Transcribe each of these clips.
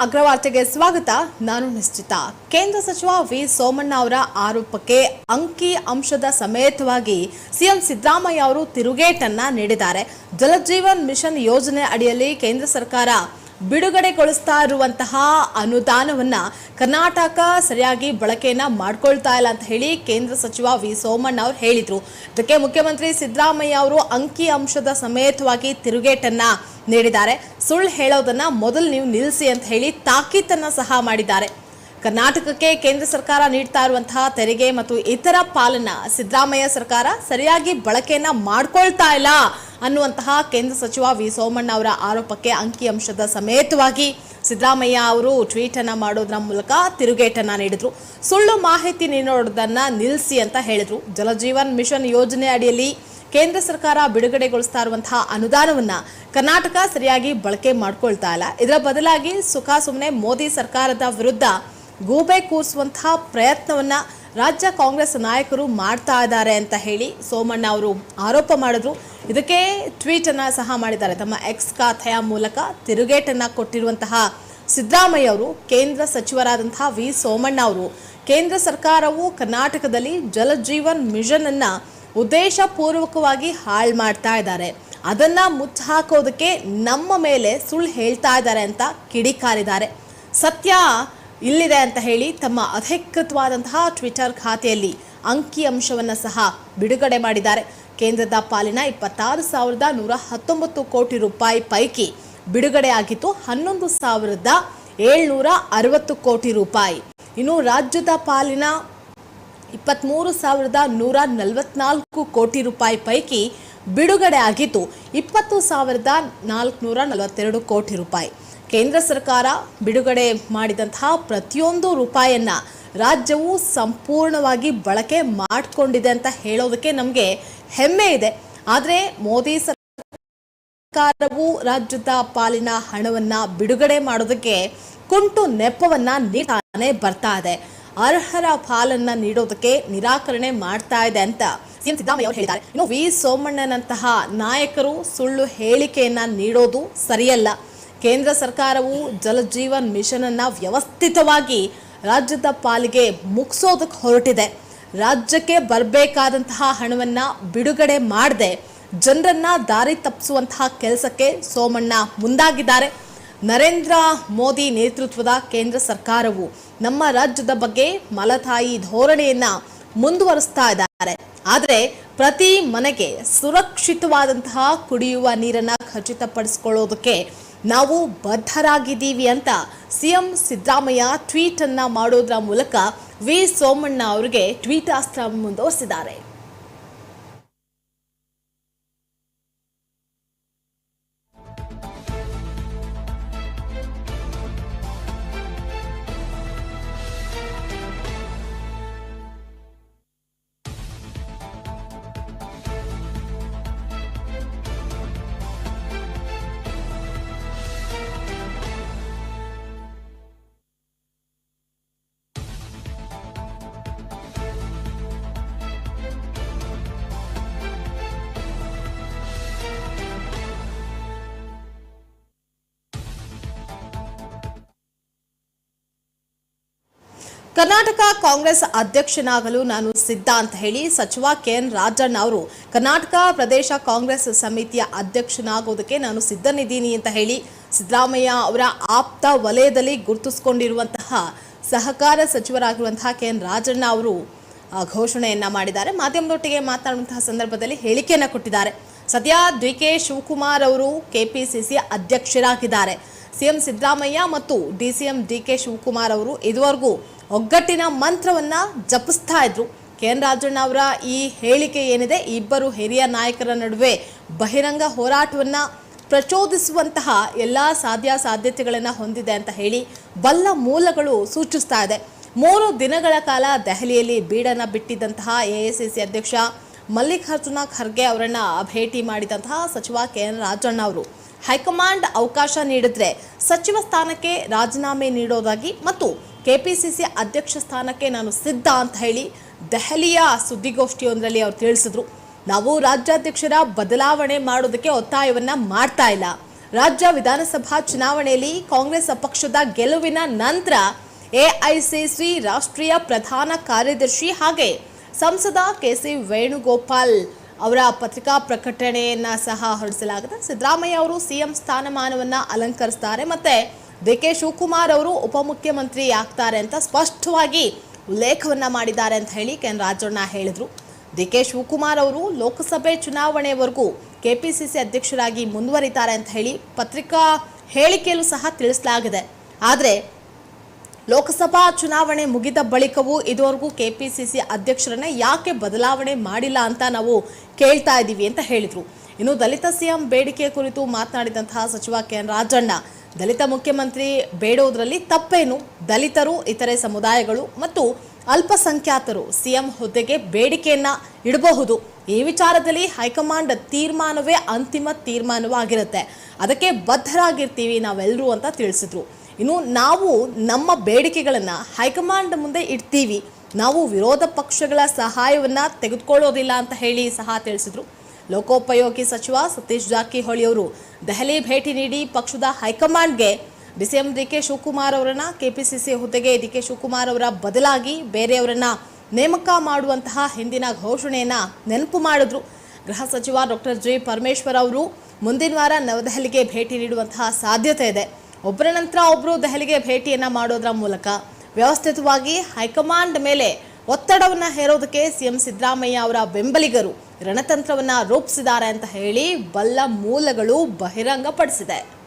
ಅಗ್ರವಾರ್ತೆಗೆ ಸ್ವಾಗತ. ನಾನು ನಿಶ್ಚಿತ. ಕೇಂದ್ರ ಸಚಿವ ವಿ. ಸೋಮಣ್ಣ ಅವರ ಆರೋಪಕ್ಕೆ ಅಂಕಿ ಅಂಶದ ಸಮೇತವಾಗಿ ಸಿಎಂ ಸಿದ್ದರಾಮಯ್ಯ ಅವರು ತಿರುಗೇಟನ್ನ ನೀಡಿದ್ದಾರೆ. ಜಲಜೀವನ್ ಮಿಷನ್ ಯೋಜನೆ ಅಡಿಯಲ್ಲಿ ಕೇಂದ್ರ ಸರ್ಕಾರ ಬಿಡುಗಡೆಗೊಳಿಸ್ತಾ ಇರುವಂತಹ ಅನುದಾನವನ್ನ ಕರ್ನಾಟಕ ಸರಿಯಾಗಿ ಬಳಕೆಯನ್ನ ಮಾಡ್ಕೊಳ್ತಾ ಇಲ್ಲ ಅಂತ ಹೇಳಿ ಕೇಂದ್ರ ಸಚಿವ ವಿ ಸೋಮಣ್ಣ ಅವರು ಹೇಳಿದ್ರು. ಇದಕ್ಕೆ ಮುಖ್ಯಮಂತ್ರಿ ಸಿದ್ದರಾಮಯ್ಯ ಅವರು ಅಂಕಿ ಅಂಶದ ಸಮೇತವಾಗಿ ತಿರುಗೇಟನ್ನ ನೀಡಿದ್ದಾರೆ. ಸುಳ್ಳು ಹೇಳೋದನ್ನ ಮೊದಲು ನೀವು ನಿಲ್ಲಿಸಿ ಅಂತ ಹೇಳಿ ತಾಕೀತನ್ನ ಸಹ ಮಾಡಿದ್ದಾರೆ. ಕರ್ನಾಟಕಕ್ಕೆ ಕೇಂದ್ರ ಸರ್ಕಾರ ನೀಡ್ತಾ ಇರುವಂತಹ ತೆರಿಗೆ ಮತ್ತು ಇತರ ಪಾಲನ್ನ ಸಿದ್ದರಾಮಯ್ಯ ಸರ್ಕಾರ ಸರಿಯಾಗಿ ಬಳಕೆಯನ್ನ ಮಾಡ್ಕೊಳ್ತಾ ಇಲ್ಲ ಅನ್ನುವಂತಹ ಕೇಂದ್ರ ಸಚಿವ ವಿ ಸೋಮಣ್ಣ ಅವರ ಆರೋಪಕ್ಕೆ ಅಂಕಿಅಂಶದ ಸಮೇತವಾಗಿ ಸಿದ್ದರಾಮಯ್ಯ ಅವರು ಟ್ವೀಟ್ ಅನ್ನ ಮಾಡೋದ್ರ ಮೂಲಕ ತಿರುಗೇಟನ್ನು ನೀಡಿದರು. ಸುಳ್ಳು ಮಾಹಿತಿ ನೀಡೋದನ್ನ ನಿಲ್ಲಿಸಿ ಅಂತ ಹೇಳಿದ್ರು. ಜಲಜೀವನ್ ಮಿಷನ್ ಯೋಜನೆ ಅಡಿಯಲ್ಲಿ ಕೇಂದ್ರ ಸರ್ಕಾರ ಬಿಡುಗಡೆಗೊಳಿಸ್ತಾ ಇರುವಂತಹ ಅನುದಾನವನ್ನ ಕರ್ನಾಟಕ ಸರಿಯಾಗಿ ಬಳಕೆ ಮಾಡ್ಕೊಳ್ತಾ ಇಲ್ಲ. ಇದರ ಬದಲಾಗಿ ಸುಖ ಸುಮ್ಮನೆ ಮೋದಿ ಸರ್ಕಾರದ ವಿರುದ್ಧ ಗೂಬೆ ಕೂರಿಸುವಂತಹ ಪ್ರಯತ್ನವನ್ನ ರಾಜ್ಯ ಕಾಂಗ್ರೆಸ್ ನಾಯಕರು ಮಾಡ್ತಾ ಇದ್ದಾರೆ ಅಂತ ಹೇಳಿ ಸೋಮಣ್ಣ ಅವರು ಆರೋಪ ಮಾಡಿದ್ರು. ಇದಕ್ಕೆ ಟ್ವೀಟ್ ಅನ್ನ ಸಹ ಮಾಡಿದ್ದಾರೆ. ತಮ್ಮ ಎಕ್ಸ್ ಖಾತೆಯ ಮೂಲಕ ತಿರುಗೇಟನ್ನು ಕೊಟ್ಟಿರುವಂತಹ ಸಿದ್ದರಾಮಯ್ಯ ಅವರು, ಕೇಂದ್ರ ಸಚಿವರಾದಂತಹ ವಿ ಸೋಮಣ್ಣ ಅವರು, ಕೇಂದ್ರ ಸರ್ಕಾರವು ಕರ್ನಾಟಕದಲ್ಲಿ ಜಲಜೀವನ್ ಮಿಷನ್ ಅನ್ನ ಉದ್ದೇಶಪೂರ್ವಕವಾಗಿ ಹಾಳು ಮಾಡ್ತಾ ಇದ್ದಾರೆ. ಅದನ್ನ ಮುಚ್ಚಾಕೋದಕ್ಕೆ ನಮ್ಮ ಮೇಲೆ ಸುಳ್ಳು ಹೇಳ್ತಾ ಇದ್ದಾರೆ ಅಂತ ಕಿಡಿಕಾರಿದ್ದಾರೆ. ಸತ್ಯ ಇಲ್ಲಿದೆ ಅಂತ ಹೇಳಿ ತಮ್ಮ ಅಧಿಕೃತವಾದಂತಹ ಟ್ವಿಟರ್ ಖಾತೆಯಲ್ಲಿ ಅಂಕಿ ಅಂಶವನ್ನು ಸಹ ಬಿಡುಗಡೆ ಮಾಡಿದ್ದಾರೆ. ಕೇಂದ್ರದ ಪಾಲಿನ ಇಪ್ಪತ್ತಾರು ಸಾವಿರದ ನೂರ ಹತ್ತೊಂಬತ್ತು ಕೋಟಿ ರೂಪಾಯಿ ಪೈಕಿ ಬಿಡುಗಡೆ ಆಗಿತ್ತು ಹನ್ನೊಂದು ಸಾವಿರದ ಏಳ್ನೂರ ಅರವತ್ತು ಕೋಟಿ ರೂಪಾಯಿ. ಇನ್ನು ರಾಜ್ಯದ ಪಾಲಿನ ಇಪ್ಪತ್ತ್ಮೂರು ಸಾವಿರದ ನೂರ ನಲವತ್ನಾಲ್ಕು ಕೋಟಿ ರೂಪಾಯಿ ಪೈಕಿ ಬಿಡುಗಡೆ ಆಗಿತ್ತು ಇಪ್ಪತ್ತು ಸಾವಿರದ ನಾಲ್ಕುನೂರ ನಲವತ್ತೆರಡು ಕೋಟಿ ರೂಪಾಯಿ. ಕೇಂದ್ರ ಸರ್ಕಾರ ಬಿಡುಗಡೆ ಮಾಡಿದಂತಹ ಪ್ರತಿಯೊಂದು ರೂಪಾಯಿಯನ್ನು ರಾಜ್ಯವು ಸಂಪೂರ್ಣವಾಗಿ ಬಳಕೆ ಮಾಡಿಕೊಂಡಿದೆ ಅಂತ ಹೇಳೋದಕ್ಕೆ ನಮಗೆ ಹೆಮ್ಮೆ ಇದೆ. ಆದರೆ ಮೋದಿ ಸರ್ಕಾರವು ರಾಜ್ಯದ ಪಾಲಿನ ಹಣವನ್ನು ಬಿಡುಗಡೆ ಮಾಡೋದಕ್ಕೆ ಕುಂಟು ನೆಪವನ್ನು ನೀಡ್ತಾನೆ ಬರ್ತಾ ಇದೆ. ಅರ್ಹರ ಪಾಲನ್ನು ನೀಡೋದಕ್ಕೆ ನಿರಾಕರಣೆ ಮಾಡ್ತಾ ಇದೆ ಅಂತ ಸಿಎಂ ಸಿದ್ದರಾಮಯ್ಯ ಅವರು ಹೇಳಿದ್ದಾರೆ. ಇನ್ನು ವಿ ಸೋಮಣ್ಣನಂತಹ ನಾಯಕರು ಸುಳ್ಳು ಹೇಳಿಕೆಯನ್ನು ನೀಡೋದು ಸರಿಯಲ್ಲ. ಕೇಂದ್ರ ಸರ್ಕಾರವು ಜಲಜೀವನ್ ಮಿಷನ್ ಅನ್ನ ವ್ಯವಸ್ಥಿತವಾಗಿ ರಾಜ್ಯದ ಪಾಲಿಗೆ ಮುಗಿಸೋದಕ್ಕೆ ಹೊರಟಿದೆ. ರಾಜ್ಯಕ್ಕೆ ಬರಬೇಕಾದಂತಹ ಹಣವನ್ನ ಬಿಡುಗಡೆ ಮಾಡದೆ. ಜನರನ್ನ ದಾರಿ ತಪ್ಪಿಸುವಂತಹ ಕೆಲಸಕ್ಕೆ ಸೋಮಣ್ಣ ಮುಂದಾಗಿದ್ದಾರೆ. ನರೇಂದ್ರ ಮೋದಿ ನೇತೃತ್ವದ ಕೇಂದ್ರ ಸರ್ಕಾರವು ನಮ್ಮ ರಾಜ್ಯದ ಬಗ್ಗೆ ಮಲತಾಯಿ ಧೋರಣೆಯನ್ನ ಮುಂದುವರಿಸ್ತಾ ಇದ್ದಾರೆ. ಆದರೆ ಪ್ರತಿ ಮನೆಗೆ ಸುರಕ್ಷಿತವಾದಂತಹ ಕುಡಿಯುವ ನೀರನ್ನ ಖಚಿತಪಡಿಸಿಕೊಳ್ಳೋದಕ್ಕೆ ನಾವು ಬದ್ಧರಾಗಿದ್ದೀವಿ ಅಂತ ಸಿಎಂ ಸಿದ್ದರಾಮಯ್ಯ ಟ್ವೀಟನ್ನು ಮಾಡೋದರ ಮೂಲಕ ವಿ ಸೋಮಣ್ಣ ಅವರಿಗೆ ಟ್ವೀಟಾಸ್ತ್ರ ಮುಂದುವರಿಸಿದ್ದಾರೆ. ಕರ್ನಾಟಕ ಕಾಂಗ್ರೆಸ್ ಅಧ್ಯಕ್ಷನಾಗಲು ನಾನು ಸಿದ್ಧ ಅಂತ ಹೇಳಿ ಸಚಿವ ಕೆ ಎನ್ ರಾಜಣ್ಣ ಅವರು ಕರ್ನಾಟಕ ಪ್ರದೇಶ ಕಾಂಗ್ರೆಸ್ ಸಮಿತಿಯ ಅಧ್ಯಕ್ಷನಾಗೋದಕ್ಕೆ ನಾನು ಸಿದ್ಧನಿದ್ದೀನಿ ಅಂತ ಹೇಳಿ ಸಿದ್ದರಾಮಯ್ಯ ಅವರ ಆಪ್ತ ವಲಯದಲ್ಲಿ ಗುರುತಿಸಿಕೊಂಡಿರುವಂತಹ ಸಹಕಾರ ಸಚಿವರಾಗಿರುವಂತಹ ಕೆ ಎನ್ ರಾಜಣ್ಣ ಅವರು ಘೋಷಣೆಯನ್ನ ಮಾಡಿದ್ದಾರೆ. ಮಾಧ್ಯಮದೊಟ್ಟಿಗೆ ಮಾತನಾಡುವಂತಹ ಸಂದರ್ಭದಲ್ಲಿ ಹೇಳಿಕೆಯನ್ನ ಕೊಟ್ಟಿದ್ದಾರೆ. ಸದ್ಯ ಡಿ ಕೆ ಶಿವಕುಮಾರ್ ಅವರು ಕೆಪಿಸಿಸಿ ಅಧ್ಯಕ್ಷರಾಗಿದ್ದಾರೆ. ಸಿಎಂ ಸಿದ್ದರಾಮಯ್ಯ ಮತ್ತು ಡಿಸಿಎಂ ಡಿ ಕೆ ಶಿವಕುಮಾರ್ ಅವರು ಇದುವರೆಗೂ ಒಗ್ಗಟ್ಟಿನ ಮಂತ್ರವನ್ನ ಜಪಿಸ್ತಾ ಇದ್ರು. ಕೆ ಎನ್ ರಾಜಣ್ಣ ಅವರ ಈ ಹೇಳಿಕೆ ಏನಿದೆ ಇಬ್ಬರು ಹಿರಿಯ ನಾಯಕರ ನಡುವೆ ಬಹಿರಂಗ ಹೋರಾಟವನ್ನ ಪ್ರಚೋದಿಸುವಂತಹ ಎಲ್ಲ ಸಾಧ್ಯ ಸಾಧ್ಯತೆಗಳನ್ನು ಹೊಂದಿದೆ ಅಂತ ಹೇಳಿ ಬಲ್ಲ ಮೂಲಗಳು ಸೂಚಿಸ್ತಾ ಇದೆ. ಮೂರು ದಿನಗಳ ಕಾಲ ದೆಹಲಿಯಲ್ಲಿ ಬೀಡನ್ನು ಬಿಟ್ಟಿದ್ದಂತಹ ಎಐಸಿಸಿ ಅಧ್ಯಕ್ಷ ಮಲ್ಲಿಕಾರ್ಜುನ ಖರ್ಗೆ ಅವರನ್ನು ಭೇಟಿ ಮಾಡಿದಂತಹ ಸಚಿವ ಕೆ ಎನ್ ರಾಜಣ್ಣ ಅವರು. ಹೈಕಮಾಂಡ್ ಅವಕಾಶ ನೀಡಿದ್ರೆ ಸಚಿವ ಸ್ಥಾನಕ್ಕೆ ರಾಜೀನಾಮೆ ನೀಡೋದಾಗಿ ಮತ್ತು ಕೆಪಿಸಿಸಿ ಅಧ್ಯಕ್ಷ ಸ್ಥಾನಕ್ಕೆ ನಾನು ಸಿದ್ಧ ಅಂತ ಹೇಳಿ ದೆಹಲಿಯ ಸುದ್ದಿಗೋಷ್ಠಿಯೊಂದರಲ್ಲಿ ಅವರು ತಿಳಿಸಿದ್ರು. ನಾವು ರಾಜ್ಯಾಧ್ಯಕ್ಷರ ಬದಲಾವಣೆ ಮಾಡೋದಕ್ಕೆ ಒತ್ತಾಯವನ್ನು ಮಾಡ್ತಾ ಇಲ್ಲ. ರಾಜ್ಯ ವಿಧಾನಸಭಾ ಚುನಾವಣೆಯಲ್ಲಿ ಕಾಂಗ್ರೆಸ್ ಪಕ್ಷದ ಗೆಲುವಿನ ನಂತರ ಎಐಸಿಸಿ ರಾಷ್ಟ್ರೀಯ ಪ್ರಧಾನ ಕಾರ್ಯದರ್ಶಿ ಹಾಗೆ ಸಂಸದ ಕೆ ಸಿ ವೇಣುಗೋಪಾಲ್ ಅವರ ಪತ್ರಿಕಾ ಪ್ರಕಟಣೆಯನ್ನು ಸಹ ಹೊರಡಿಸಲಾಗಿದೆ. ಸಿದ್ದರಾಮಯ್ಯ ಅವರು ಸಿಎಂ ಸ್ಥಾನಮಾನವನ್ನು ಅಲಂಕರಿಸ್ತಾರೆ ಮತ್ತೆ ಡಿ ಕೆ ಶಿವಕುಮಾರ್ ಅವರು ಉಪಮುಖ್ಯಮಂತ್ರಿ ಆಗ್ತಾರೆ ಅಂತ ಸ್ಪಷ್ಟವಾಗಿ ಉಲ್ಲೇಖವನ್ನ ಮಾಡಿದ್ದಾರೆ ಅಂತ ಹೇಳಿ ಕೆನ್ ರಾಜಣ್ಣ ಹೇಳಿದ್ರು. ಡಿ ಕೆ ಶಿವಕುಮಾರ್ ಅವರು ಲೋಕಸಭೆ ಚುನಾವಣೆವರೆಗೂ ಕೆ ಪಿ ಸಿ ಸಿ ಅಧ್ಯಕ್ಷರಾಗಿ ಮುಂದುವರಿತಾರೆ ಅಂತ ಹೇಳಿ ಪತ್ರಿಕಾ ಹೇಳಿಕೆಯಲ್ಲೂ ಸಹ ತಿಳಿಸಲಾಗಿದೆ. ಆದರೆ ಲೋಕಸಭಾ ಚುನಾವಣೆ ಮುಗಿದ ಬಳಿಕವೂ ಇದುವರೆಗೂ ಕೆ ಪಿ ಸಿ ಸಿ ಅಧ್ಯಕ್ಷರನ್ನ ಯಾಕೆ ಬದಲಾವಣೆ ಮಾಡಿಲ್ಲ ಅಂತ ನಾವು ಕೇಳ್ತಾ ಇದ್ದೀವಿ ಅಂತ ಹೇಳಿದರು. ಇನ್ನು ದಲಿತ ಸಿಎಂ ಬೇಡಿಕೆ ಕುರಿತು ಮಾತನಾಡಿದಂತಹ ಸಚಿವ ಕೆ ಎನ್ ರಾಜಣ್ಣ ದಲಿತ ಮುಖ್ಯಮಂತ್ರಿ ಬೇಡುವುದರಲ್ಲಿ ತಪ್ಪೇನು? ದಲಿತರು, ಇತರೆ ಸಮುದಾಯಗಳು ಮತ್ತು ಅಲ್ಪಸಂಖ್ಯಾತರು ಸಿಎಂ ಹುದ್ದೆಗೆ ಬೇಡಿಕೆಯನ್ನ ಇಡಬಹುದು. ಈ ವಿಚಾರದಲ್ಲಿ ಹೈಕಮಾಂಡ್ ತೀರ್ಮಾನವೇ ಅಂತಿಮ ತೀರ್ಮಾನವಾಗಿರುತ್ತೆ. ಅದಕ್ಕೆ ಬದ್ಧರಾಗಿರ್ತೀವಿ ನಾವೆಲ್ಲರೂ ಅಂತ ತಿಳಿಸಿದ್ರು. ಇನ್ನು ನಾವು ನಮ್ಮ ಬೇಡಿಕೆಗಳನ್ನು ಹೈಕಮಾಂಡ್ ಮುಂದೆ ಇಡ್ತೀವಿ. ನಾವು ವಿರೋಧ ಪಕ್ಷಗಳ ಸಹಾಯವನ್ನು ತೆಗೆದುಕೊಳ್ಳೋದಿಲ್ಲ ಅಂತ ಹೇಳಿ ಸಹ ತಿಳಿಸಿದ್ರು. ಲೋಕೋಪಯೋಗಿ ಸಚಿವ ಸತೀಶ್ ಜಾರಕಿಹೊಳಿ ಅವರು ದೆಹಲಿ ಭೇಟಿ ನೀಡಿ ಪಕ್ಷದ ಹೈಕಮಾಂಡ್ಗೆ ಡಿಸಿಎಂ ಡಿ ಕೆ ಶಿವಕುಮಾರ್ ಅವರನ್ನ, ಕೆಪಿಸಿಸಿ ಹುದ್ದೆಗೆ ಡಿ ಕೆ ಶಿವಕುಮಾರ್ ಅವರ ಬದಲಾಗಿ ಬೇರೆಯವರನ್ನ ನೇಮಕ ಮಾಡುವಂತಹ ಹಿಂದಿನ ಘೋಷಣೆಯನ್ನ ನೆನಪು ಮಾಡಿದ್ರು. ಗೃಹ ಸಚಿವ ಡಾಕ್ಟರ್ ಜಿ ಪರಮೇಶ್ವರ್ ಅವರು ಮುಂದಿನ ವಾರ ನವದೆಹಲಿಗೆ ಭೇಟಿ ನೀಡುವಂತಹ ಸಾಧ್ಯತೆ ಇದೆ. ಒಬ್ಬರ ನಂತರ ಒಬ್ಬರು ದೆಹಲಿಗೆ ಭೇಟಿಯನ್ನ ಮಾಡೋದ್ರ ಮೂಲಕ ವ್ಯವಸ್ಥಿತವಾಗಿ ಹೈಕಮಾಂಡ್ ಮೇಲೆ ಒತ್ತಡವನ್ನು ಹೇರೋದಕ್ಕೆ ಸಿಎಂ ಸಿದ್ದರಾಮಯ್ಯ ಅವರ ಬೆಂಬಲಿಗರು ರಣತಂತ್ರವನ್ನ ರೂಪಿಸಿದ್ದಾರೆ ಅಂತ ಹೇಳಿ ಬಲ್ಲ ಮೂಲಗಳು ಬಹಿರಂಗಪಡಿಸಿದೆ.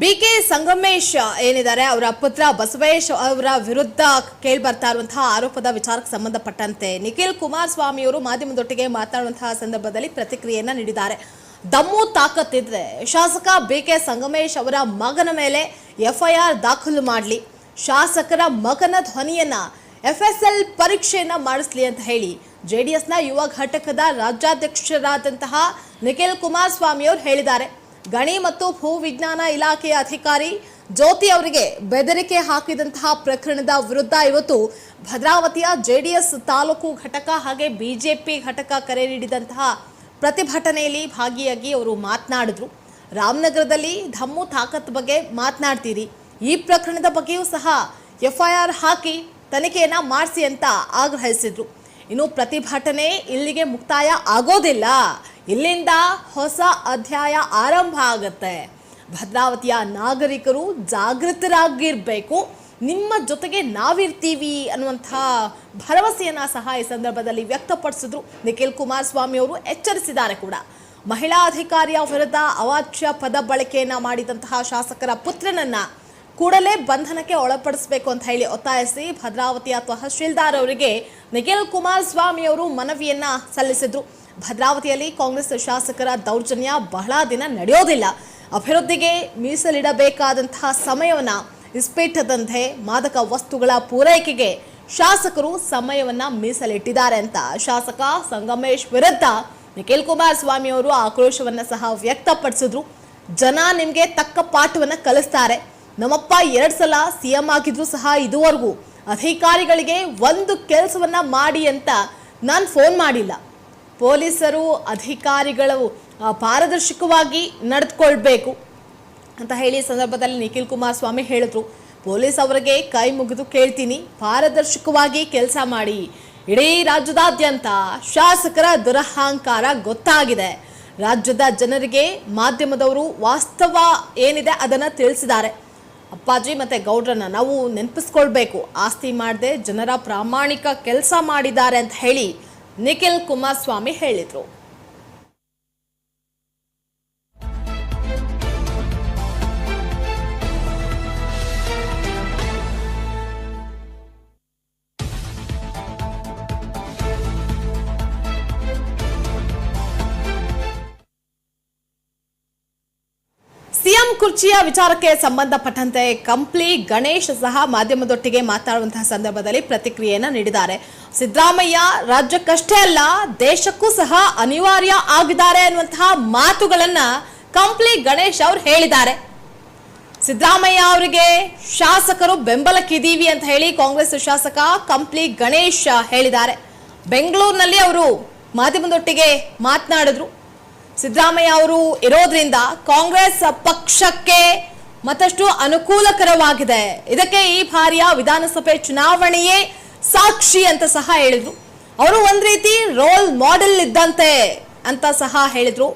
ಬಿ ಕೆ ಸಂಗಮೇಶ್ ಏನಿದ್ದಾರೆ, ಅವರ ಪುತ್ರ ಬಸವೇಶ್ ಅವರ ವಿರುದ್ಧ ಕೇಳಿ ಬರ್ತಾ ಇರುವಂತಹ ಆರೋಪದ ವಿಚಾರಕ್ಕೆ ಸಂಬಂಧಪಟ್ಟಂತೆ ನಿಖಿಲ್ ಕುಮಾರ್ ಸ್ವಾಮಿಯವರು ಮಾಧ್ಯಮದೊಟ್ಟಿಗೆ ಮಾತನಾಡುವಂತಹ ಸಂದರ್ಭದಲ್ಲಿ ಪ್ರತಿಕ್ರಿಯೆಯನ್ನ ನೀಡಿದ್ದಾರೆ. ದಮ್ಮು ತಾಕತ್ತಿದ್ರೆ ಶಾಸಕ ಬಿ ಕೆ ಸಂಗಮೇಶ್ ಅವರ ಮಗನ ಮೇಲೆ ಎಫ್ಐಆರ್ ದಾಖಲು ಮಾಡಲಿ, ಶಾಸಕರ ಮಗನ ಧ್ವನಿಯನ್ನ ಎಲ್ ಪರೀಕ್ಷೆಯನ್ನ ಮಾಡಿಸ್ಲಿ ಅಂತ ಹೇಳಿ ಜೆಡಿಎಸ್ನ ಯುವ ಘಟಕದ ರಾಜ್ಯಾಧ್ಯಕ್ಷರಾದಂತಹ ನಿಖಿಲ್ ಕುಮಾರಸ್ವಾಮಿ ಅವರು ಹೇಳಿದ್ದಾರೆ. ಗಣಿ ಮತ್ತು ಭೂ ವಿಜ್ಞಾನ ಇಲಾಖೆಯ ಅಧಿಕಾರಿ ಜ್ಯೋತಿ ಅವರಿಗೆ ಬೆದರಿಕೆ ಹಾಕಿದಂತಹ ಪ್ರಕರಣದ ವಿರುದ್ಧ ಇವತ್ತು ಭದ್ರಾವತಿಯ ಜೆಡಿಎಸ್ ತಾಲೂಕು ಘಟಕ ಹಾಗೆ ಬಿಜೆಪಿ ಘಟಕ ಕರೆ ನೀಡಿದಂತಹ ಪ್ರತಿಭಟನೆಯಲ್ಲಿ ಭಾಗಿಯಾಗಿ ಅವರು ಮಾತನಾಡಿದ್ರು. ರಾಮನಗರದಲ್ಲಿ ಧಮ್ಮು ತಾಕತ್ ಬಗ್ಗೆ ಮಾತನಾಡ್ತೀರಿ. ಈ ಪ್ರಕರಣದ ಬಗ್ಗೆಯೂ ಸಹ ಎಫ್ಐಆರ್ ಹಾಕಿ ತನಿಖೆಯನ್ನು ಮಾಡಿಸಿ ಅಂತ ಆಗ್ರಹಿಸಿದ್ರು. ಇನ್ನು ಪ್ರತಿಭಟನೆ ಇಲ್ಲಿಗೆ ಮುಕ್ತಾಯ ಆಗೋದಿಲ್ಲ. ಇಲ್ಲಿಂದ ಹೊಸ ಅಧ್ಯಾಯ ಆರಂಭ ಆಗುತ್ತೆ. ಭದ್ರಾವತಿಯ ನಾಗರಿಕರು ಜಾಗೃತರಾಗಿರ್ಬೇಕು. ನಿಮ್ಮ ಜೊತೆಗೆ ನಾವಿರ್ತೀವಿ ಅನ್ನುವಂಥ ಭರವಸೆಯನ್ನು ಸಹ ಈ ಸಂದರ್ಭದಲ್ಲಿ ವ್ಯಕ್ತಪಡಿಸಿದ್ರು ನಿಖಿಲ್ ಕುಮಾರಸ್ವಾಮಿ ಅವರು. ಎಚ್ಚರಿಸಿದ್ದಾರೆ ಕೂಡ. ಮಹಿಳಾ ಅಧಿಕಾರಿಯ ವಿರುದ್ಧ ಅವಾಚ್ಯ ಪದ ಬಳಕೆಯನ್ನು ಮಾಡಿದಂತಹ ಶಾಸಕರ ಪುತ್ರನನ್ನು ಕೂಡಲೇ ಬಂಧನಕ್ಕೆ ಒಳಪಡಿಸಬೇಕು ಅಂತ ಹೇಳಿ ಒತ್ತಾಯಿಸಿ ಭದ್ರಾವತಿಯ ತಹಶೀಲ್ದಾರ್ ಅವರಿಗೆ ನಿಖಿಲ್ ಕುಮಾರಸ್ವಾಮಿ ಅವರು ಮನವಿಯನ್ನ ಸಲ್ಲಿಸಿದ್ರು. ಭದ್ರಾವತಿಯಲ್ಲಿ ಕಾಂಗ್ರೆಸ್ ಶಾಸಕರ ದೌರ್ಜನ್ಯ ಬಹಳ ದಿನ ನಡೆಯೋದಿಲ್ಲ. ಅಭಿವೃದ್ಧಿಗೆ ಮೀಸಲಿಡಬೇಕಾದಂತಹ ಸಮಯವನ್ನು ಇಸ್ಪೀಟದಂತೆ ಮಾದಕ ವಸ್ತುಗಳ ಪೂರೈಕೆಗೆ ಶಾಸಕರು ಸಮಯವನ್ನು ಮೀಸಲಿಟ್ಟಿದ್ದಾರೆ ಅಂತ ಶಾಸಕ ಸಂಗಮೇಶ್ ವಿರುದ್ಧ ನಿಖಿಲ್ ಕುಮಾರಸ್ವಾಮಿ ಅವರು ಆಕ್ರೋಶವನ್ನು ಸಹ ವ್ಯಕ್ತಪಡಿಸಿದ್ರು. ಜನ ನಿಮಗೆ ತಕ್ಕ ಪಾಠವನ್ನು ಕಲಿಸ್ತಾರೆ. ನಮ್ಮಪ್ಪ ಎರಡು ಸಲ ಸಿ ಎಂ ಆಗಿದ್ರು ಸಹ ಇದುವರೆಗೂ ಅಧಿಕಾರಿಗಳಿಗೆ ಒಂದು ಕೆಲಸವನ್ನ ಮಾಡಿ ಅಂತ ನಾನು ಫೋನ್ ಮಾಡಿಲ್ಲ. ಪೊಲೀಸರು, ಅಧಿಕಾರಿಗಳು ಪಾರದರ್ಶಕವಾಗಿ ನಡೆದುಕೊಳ್ಬೇಕು ಅಂತ ಹೇಳಿ ಸಂದರ್ಭದಲ್ಲಿ ನಿಖಿಲ್ ಕುಮಾರಸ್ವಾಮಿ ಹೇಳಿದ್ರು. ಪೊಲೀಸ್ ಅವರಿಗೆ ಕೈ ಮುಗಿದು ಕೇಳ್ತೀನಿ. ಪಾರದರ್ಶಕವಾಗಿ ಕೆಲಸ ಮಾಡಿ. ಇಡೀ ರಾಜ್ಯದಾದ್ಯಂತ ಶಾಸಕರ ದುರಹಂಕಾರ ಗೊತ್ತಾಗಿದೆ. ರಾಜ್ಯದ ಜನರಿಗೆ ಮಾಧ್ಯಮದವರು ವಾಸ್ತವ ಏನಿದೆ ಅದನ್ನು ತಿಳಿಸಿದ್ದಾರೆ. ಅಪ್ಪಾಜಿ ಮತ್ತು ಗೌಡ್ರನ್ನ ನಾವು ನೆನಪಿಸ್ಕೊಳ್ಬೇಕು. ಆಸ್ತಿ ಮಾಡದೆ ಜನರ ಪ್ರಾಮಾಣಿಕ ಕೆಲಸ ಮಾಡಿದ್ದಾರೆ ಅಂತ ಹೇಳಿ ನಿಖಿಲ್ ಕುಮಾರಸ್ವಾಮಿ ಹೇಳಿದ್ರು. ಸಿಎಂ ಕುರ್ಚಿಯ ವಿಚಾರಕ್ಕೆ ಸಂಬಂಧಪಟ್ಟಂತೆ ಕಂಪ್ಲಿ ಗಣೇಶ್ ಸಹ ಮಾಧ್ಯಮದೊಟ್ಟಿಗೆ ಮಾತಾಡುವಂತಹ ಸಂದರ್ಭದಲ್ಲಿ ಪ್ರತಿಕ್ರಿಯೆಯನ್ನು ನೀಡಿದ್ದಾರೆ. ಸಿದ್ದರಾಮಯ್ಯ, ರಾಜ್ಯಕ್ಕಷ್ಟೇ ಅಲ್ಲ, ದೇಶಕ್ಕೂ ಸಹ ಅನಿವಾರ್ಯ ಆಗಿದ್ದಾರೆ ಅನ್ನುವಂತಹ ಮಾತುಗಳನ್ನ ಕಂಪ್ಲಿ ಗಣೇಶ್ ಅವರು ಹೇಳಿದ್ದಾರೆ. ಸಿದ್ದರಾಮಯ್ಯ ಅವರಿಗೆ ಶಾಸಕರು ಬೆಂಬಲಕ್ಕಿದ್ದೀವಿ ಅಂತ ಹೇಳಿ ಕಾಂಗ್ರೆಸ್ ಶಾಸಕ ಕಂಪ್ಲಿ ಗಣೇಶ್ ಹೇಳಿದ್ದಾರೆ. ಬೆಂಗಳೂರಿನಲ್ಲಿ ಅವರು ಮಾಧ್ಯಮದೊಟ್ಟಿಗೆ ಮಾತನಾಡಿದ್ರು. ಸಿದ್ದರಾಮಯ್ಯ ಅವರು ಇರೋದ್ರಿಂದ ಕಾಂಗ್ರೆಸ್ ಪಕ್ಷಕ್ಕೆ ಮತ್ತಷ್ಟು ಅನುಕೂಲಕರವಾಗಿದೆ. ಇದಕ್ಕೆ ಈ ಬಾರಿಯ ವಿಧಾನಸಭೆ ಚುನಾವಣೆಯೇ ಸಾಕ್ಷಿ ಅಂತ ಸಹ ಹೇಳಿದ್ರು. ಅವರು ಒಂದ್ ರೀತಿ ರೋಲ್ ಮಾಡೆಲ್ ಇದ್ದಂತೆ ಅಂತ ಸಹ ಹೇಳಿದ್ರು.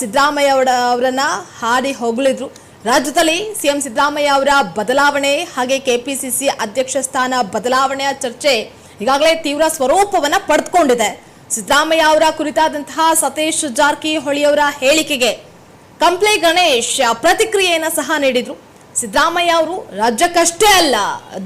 ಸಿದ್ದರಾಮಯ್ಯ ಅವರ, ಅವರನ್ನ ಹಾಡಿ ಹೊಗಳಿದ್ರು. ರಾಜ್ಯದಲ್ಲಿ ಸಿಎಂ ಸಿದ್ದರಾಮಯ್ಯ ಅವರ ಬದಲಾವಣೆ ಹಾಗೆ ಕೆಪಿಸಿಸಿ ಅಧ್ಯಕ್ಷ ಸ್ಥಾನ ಬದಲಾವಣೆಯ ಚರ್ಚೆ ಈಗಾಗಲೇ ತೀವ್ರ ಸ್ವರೂಪವನ್ನ ಪಡೆದುಕೊಂಡಿದೆ. ಸಿದ್ದರಾಮಯ್ಯ ಅವರ ಕುರಿತಾದಂತಹ ಸತೀಶ್ ಜಾರಕಿಹೊಳಿ ಅವರ ಹೇಳಿಕೆಗೆ ಕಂಪ್ಲೆ ಗಣೇಶ್ ಪ್ರತಿಕ್ರಿಯೆಯನ್ನು ಸಹ ನೀಡಿದ್ರು. ಸಿದ್ದರಾಮಯ್ಯ ಅವರು ರಾಜ್ಯಕ್ಕಷ್ಟೇ ಅಲ್ಲ,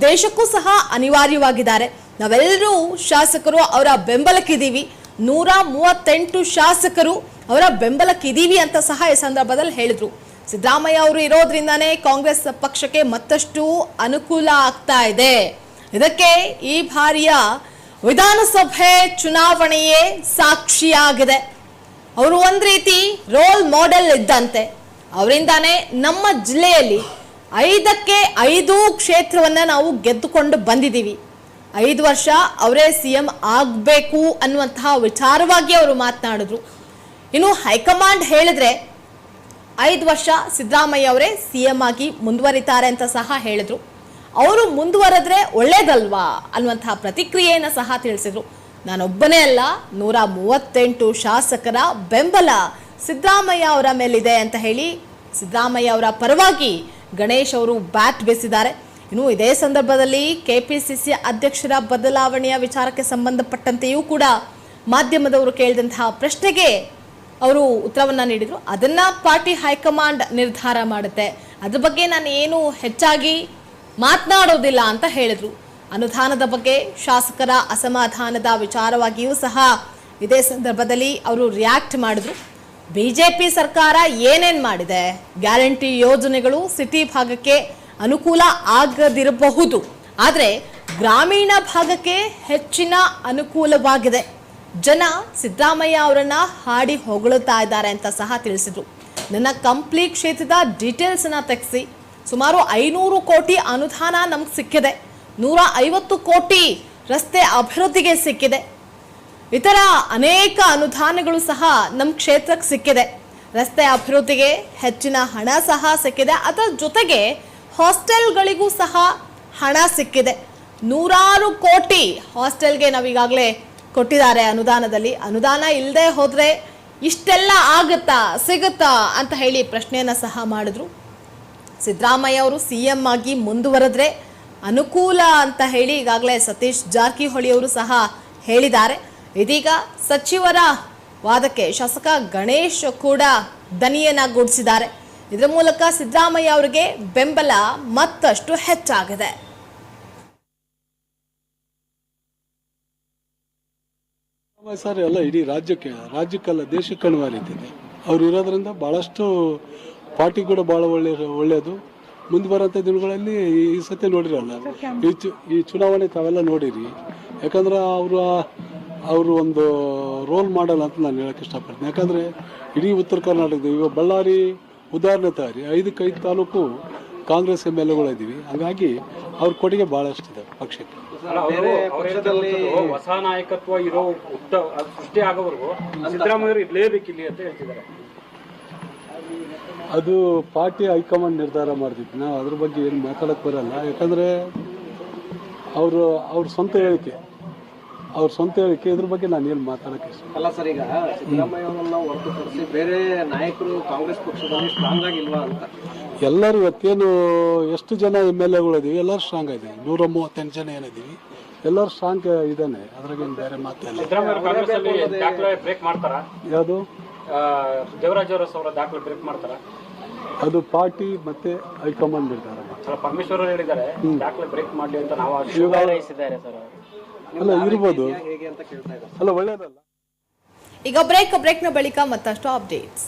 ದೇಶಕ್ಕೂ ಸಹ ಅನಿವಾರ್ಯವಾಗಿದ್ದಾರೆ. ನಾವೆಲ್ಲರೂ ಶಾಸಕರು, ಅವರ ಬೆಂಬಲಕ್ಕಿದ್ದೀವಿ. ನೂರ ಮೂವತ್ತೆಂಟು ಶಾಸಕರು ಅವರ ಬೆಂಬಲಕ್ಕಿದ್ದೀವಿ ಅಂತ ಸಹ ಈ ಸಂದರ್ಭದಲ್ಲಿ ಹೇಳಿದ್ರು. ಸಿದ್ದರಾಮಯ್ಯ ಅವರು ಇರೋದ್ರಿಂದಾನೇ ಕಾಂಗ್ರೆಸ್ ಪಕ್ಷಕ್ಕೆ ಮತ್ತಷ್ಟು ಅನುಕೂಲ ಆಗ್ತಾ ಇದೆ. ಇದಕ್ಕೆ ಈ ಬಾರಿಯ ವಿಧಾನಸಭೆ ಚುನಾವಣೆಯೇ ಸಾಕ್ಷಿಯಾಗಿದೆ. ಅವರು ಒಂದು ರೀತಿ ರೋಲ್ ಮಾಡೆಲ್ ಇದ್ದಂತೆ. ಅವರಿಂದಾನೇ ನಮ್ಮ ಜಿಲ್ಲೆಯಲ್ಲಿ ಐದಕ್ಕೆ ಐದು ಕ್ಷೇತ್ರವನ್ನ ನಾವು ಗೆದ್ದುಕೊಂಡು ಬಂದಿದ್ದೀವಿ. ಐದು ವರ್ಷ ಅವರೇ ಸಿ ಎಂ ಆಗಬೇಕು ಅನ್ನುವಂತಹ ವಿಚಾರವಾಗಿ ಅವರು ಮಾತನಾಡಿದ್ರು. ಇನ್ನು ಹೈಕಮಾಂಡ್ ಹೇಳಿದ್ರೆ ಐದು ವರ್ಷ ಸಿದ್ದರಾಮಯ್ಯ ಅವರೇ ಸಿ ಎಂ ಆಗಿ ಮುಂದುವರಿತಾರೆ ಅಂತ ಸಹ ಹೇಳಿದ್ರು. ಅವರು ಮುಂದುವರೆದ್ರೆ ಒಳ್ಳೇದಲ್ವಾ ಅನ್ನುವಂತಹ ಪ್ರತಿಕ್ರಿಯೆಯನ್ನು ಸಹ ತಿಳಿಸಿದ್ರು. ನಾನೊಬ್ಬನೇ ಅಲ್ಲ, ನೂರ ಮೂವತ್ತೆಂಟು ಶಾಸಕರ ಬೆಂಬಲ ಸಿದ್ದರಾಮಯ್ಯ ಅವರ ಮೇಲಿದೆ ಅಂತ ಹೇಳಿ ಸಿದ್ದರಾಮಯ್ಯ ಅವರ ಪರವಾಗಿ ಗಣೇಶ್ ಅವರು ಬ್ಯಾಟ್ ಬೀಸಿದ್ದಾರೆ. ಇನ್ನು ಇದೇ ಸಂದರ್ಭದಲ್ಲಿ ಕೆಪಿಸಿಸಿ ಅಧ್ಯಕ್ಷರ ಬದಲಾವಣೆಯ ವಿಚಾರಕ್ಕೆ ಸಂಬಂಧಪಟ್ಟಂತೆಯೂ ಕೂಡ ಮಾಧ್ಯಮದವರು ಕೇಳಿದಂತಹ ಪ್ರಶ್ನೆಗೆ ಅವರು ಉತ್ತರವನ್ನು ನೀಡಿದರು. ಅದನ್ನು ಪಾರ್ಟಿ ಹೈಕಮಾಂಡ್ ನಿರ್ಧಾರ ಮಾಡುತ್ತೆ. ಅದ್ರ ಬಗ್ಗೆ ನಾನು ಏನು ಹೆಚ್ಚಾಗಿ ಮಾತನಾಡೋದಿಲ್ಲ ಅಂತ ಹೇಳಿದರು. ಅನುದಾನದ ಬಗ್ಗೆ ಶಾಸಕರ ಅಸಮಾಧಾನದ ವಿಚಾರವಾಗಿಯೂ ಸಹ ಇದೇ ಸಂದರ್ಭದಲ್ಲಿ ಅವರು ರಿಯಾಕ್ಟ್ ಮಾಡಿದ್ರು. ಬಿಜೆಪಿ ಸರ್ಕಾರ ಏನೇನು ಮಾಡಿದೆ? ಗ್ಯಾರಂಟಿ ಯೋಜನೆಗಳು ಸಿಟಿ ಭಾಗಕ್ಕೆ ಅನುಕೂಲ ಆಗದಿರಬಹುದು. ಆದರೆ ಗ್ರಾಮೀಣ ಭಾಗಕ್ಕೆ ಹೆಚ್ಚಿನ ಅನುಕೂಲವಾಗಿದೆ. ಜನ ಸಿದ್ದರಾಮಯ್ಯ ಅವರನ್ನ ಹಾಡಿ ಹೊಗಳುತ್ತಾ ಇದ್ದಾರೆ ಅಂತ ಸಹ ತಿಳಿಸಿದರು. ನನ್ನ ಕಂಪ್ಲಿ ಕ್ಷೇತ್ರದ ಡೀಟೇಲ್ಸನ್ನು ತೆಗೆಸಿ. ಸುಮಾರು ಐನೂರು ಕೋಟಿ ಅನುದಾನ ನಮ್ಗೆ ಸಿಕ್ಕಿದೆ. ನೂರ ಐವತ್ತು ಕೋಟಿ ರಸ್ತೆ ಅಭಿವೃದ್ಧಿಗೆ ಸಿಕ್ಕಿದೆ. ಇತರ ಅನೇಕ ಅನುದಾನಗಳು ಸಹ ನಮ್ಮ ಕ್ಷೇತ್ರಕ್ಕೆ ಸಿಕ್ಕಿದೆ. ರಸ್ತೆ ಅಭಿವೃದ್ಧಿಗೆ ಹೆಚ್ಚಿನ ಹಣ ಸಹ ಸಿಕ್ಕಿದೆ. ಅದರ ಜೊತೆಗೆ ಹಾಸ್ಟೆಲ್ಗಳಿಗೂ ಸಹ ಹಣ ಸಿಕ್ಕಿದೆ. ನೂರಾರು ಕೋಟಿ ಹಾಸ್ಟೆಲ್ಗೆ ನಾವೀಗಾಗಲೇ ಕೊಟ್ಟಿದ್ದಾರೆ ಅನುದಾನದಲ್ಲಿ. ಅನುದಾನ ಇಲ್ಲದೆ ಹೋದರೆ ಇಷ್ಟೆಲ್ಲ ಆಗುತ್ತಾ ಸಿಗುತ್ತಾ ಅಂತ ಹೇಳಿ ಪ್ರಶ್ನೆಯನ್ನು ಸಹ ಮಾಡಿದ್ರು. ಸಿದ್ದರಾಮಯ್ಯ ಅವರು ಸಿ ಎಂ ಆಗಿ ಮುಂದುವರೆದ್ರೆ ಅನುಕೂಲ ಅಂತ ಹೇಳಿ ಈಗಾಗಲೇ ಸತೀಶ್ ಜಾರಕಿಹೊಳಿ ಅವರು ಸಹ ಹೇಳಿದ್ದಾರೆ. ಇದೀಗ ಸಚಿವರ ವಾದಕ್ಕೆ ಶಾಸಕ ಗಣೇಶ್ ಕೂಡ ದನಿಯನ್ನ ಗೂಡಿಸಿದ್ದಾರೆ. ಇದರ ಮೂಲಕ ಸಿದ್ದರಾಮಯ್ಯ ಅವರಿಗೆ ಬೆಂಬಲ ಮತ್ತಷ್ಟು ಹೆಚ್ಚಾಗಿದೆ. ಸರ್, ಎಲ್ಲ ಇಡೀ ರಾಜ್ಯಕ್ಕೆ, ರಾಜ್ಯಕ್ಕಲ್ಲ, ದೇಶಕ್ಕೆ ಅನಿವಾರ್ಯತೆ ಅವ್ರು ಇರೋದ್ರಿಂದ ಭಾಳಷ್ಟು ಪಾರ್ಟಿ ಕೂಡ ಭಾಳ ಒಳ್ಳೆ ಒಳ್ಳೆಯದು. ಮುಂದೆ ಬರೋಂಥ ದಿನಗಳಲ್ಲಿ ಈ ಸತ್ಯ ನೋಡಿರಲ್ಲ. ಈ ಚು ಈ ಚುನಾವಣೆ ತಾವೆಲ್ಲ ನೋಡಿರಿ. ಯಾಕಂದ್ರೆ ಅವರು ಅವರು ಒಂದು ರೋಲ್ ಮಾಡಲ್ ಅಂತ ನಾನು ಹೇಳಕ್ಕೆ ಇಷ್ಟಪಡ್ತೀನಿ. ಯಾಕಂದರೆ ಇಡೀ ಉತ್ತರ ಕರ್ನಾಟಕದ ಇವಾಗ ಬಳ್ಳಾರಿ ಉದಾಹರಣೆ ತಾರಿ ಐದಕ್ಕೆ ಐದು ತಾಲೂಕು ಕಾಂಗ್ರೆಸ್ ಎಂ ಎಲ್ ಎಗಳಿದ್ದೀವಿ ಹಾಗಾಗಿ ಅವ್ರ ಕೊಡುಗೆ ಭಾಳಷ್ಟಿದೆ ಪಕ್ಷಕ್ಕೆ. ಹೊಸ ನಾಯಕತ್ವ ಇರೋ ಸೃಷ್ಟಿ ಆಗೋವರೆಗೂ ಸಿದ್ದರಾಮಯ್ಯರು ಇರ್ಲೇಬೇಕು ಅಂತ ಹೇಳ್ತಿದ್ದಾರೆ. ಅದು ಪಾರ್ಟಿ ಹೈಕಮಾಂಡ್ ನಿರ್ಧಾರ ಮಾಡ್ತಿತ್ತು. ನಾವು ಅದ್ರ ಬಗ್ಗೆ ಏನು ಮಾತಾಡಕ್ ಬರಲ್ಲ. ಯಾಕಂದರೆ ಅವರು ಅವ್ರ ಸ್ವಂತ ಹೇಳಿಕೆ. ಅವ್ರ ಸ್ವಂತ ಹೇಳಿಕೆ ಇದ್ರ ಬಗ್ಗೆ ನಾನು ಏನು ಮಾತಾಡಕ್ ಇಷ್ಟ. ಅಲ್ಲ ಸರ್ ಈಗ ಸಿದ್ದರಾಮಯ್ಯ ಅವರನ್ನ ಹೊರತುಪಡಿಸಿ ಬೇರೆ ನಾಯಕರು ಕಾಂಗ್ರೆಸ್ ಪಕ್ಷದಲ್ಲಿ ಸ್ಟ್ರಾಂಗ್ ಆಗಿಲ್ವಾ ಅಂತ? ಎಲ್ಲರೂ ಇವತ್ತೇನು ಎಷ್ಟು ಜನ ಎಂ ಎಲ್ ಎಗಳಿದ್ದೀವಿ ಎಲ್ಲರೂ ಸ್ಟ್ರಾಂಗ್ ಆಗಿದೆ ನೂರ ಮೂವತ್ತೆಂಟು ಜನ ಏನಿದ್ದೀವಿ ಎಲ್ಲರೂ ಸ್ಟ್ರಾಂಗ್ ಇದ್ದಾನೆ ಅದ್ರಾಗೇನು ಬೇರೆ ಮಾತು ಸಿದ್ದರಾಮಯ್ಯ ಕಾಂಗ್ರೆಸ್ ಅಲ್ಲಿ ಬ್ರೇಕ್ ಮಾಡ್ತಾರ? ಯಾವುದು? ದೇವರಾಜ್ ಅರಸ್ ಅವರ ದಾಖಲೆ ಬ್ರೇಕ್ ಮಾಡ್ತಾರ? ಅದು ಪಾರ್ಟಿ ಮತ್ತೆ ಹೈಕಮಾಂಡ್ ನಿರ್ಧಾರ. ಅಲ್ಲ ಪರಮೇಶ್ವರ್ ಅವರು ಹೇಳಿದ್ದಾರೆ ದಾಖಲೆ ಬ್ರೇಕ್ ಮಾಡಲಿ ಅಂತ ನಾವು ಸರ್ ಅಲ್ಲ ಇರ್ಬೋದು. ಹೇಗೆ ಅಂತ ಕೇಳ್ತಾ ಇದ್ದಾರೆ? ಅಲ್ಲ ಒಳ್ಳೇದಲ್ಲ? ಈಗ ಬ್ರೇಕ್ ಬ್ರೇಕ್ನ ಬಳಿಕ ಮತ್ತಷ್ಟು ಅಪ್ಡೇಟ್ಸ್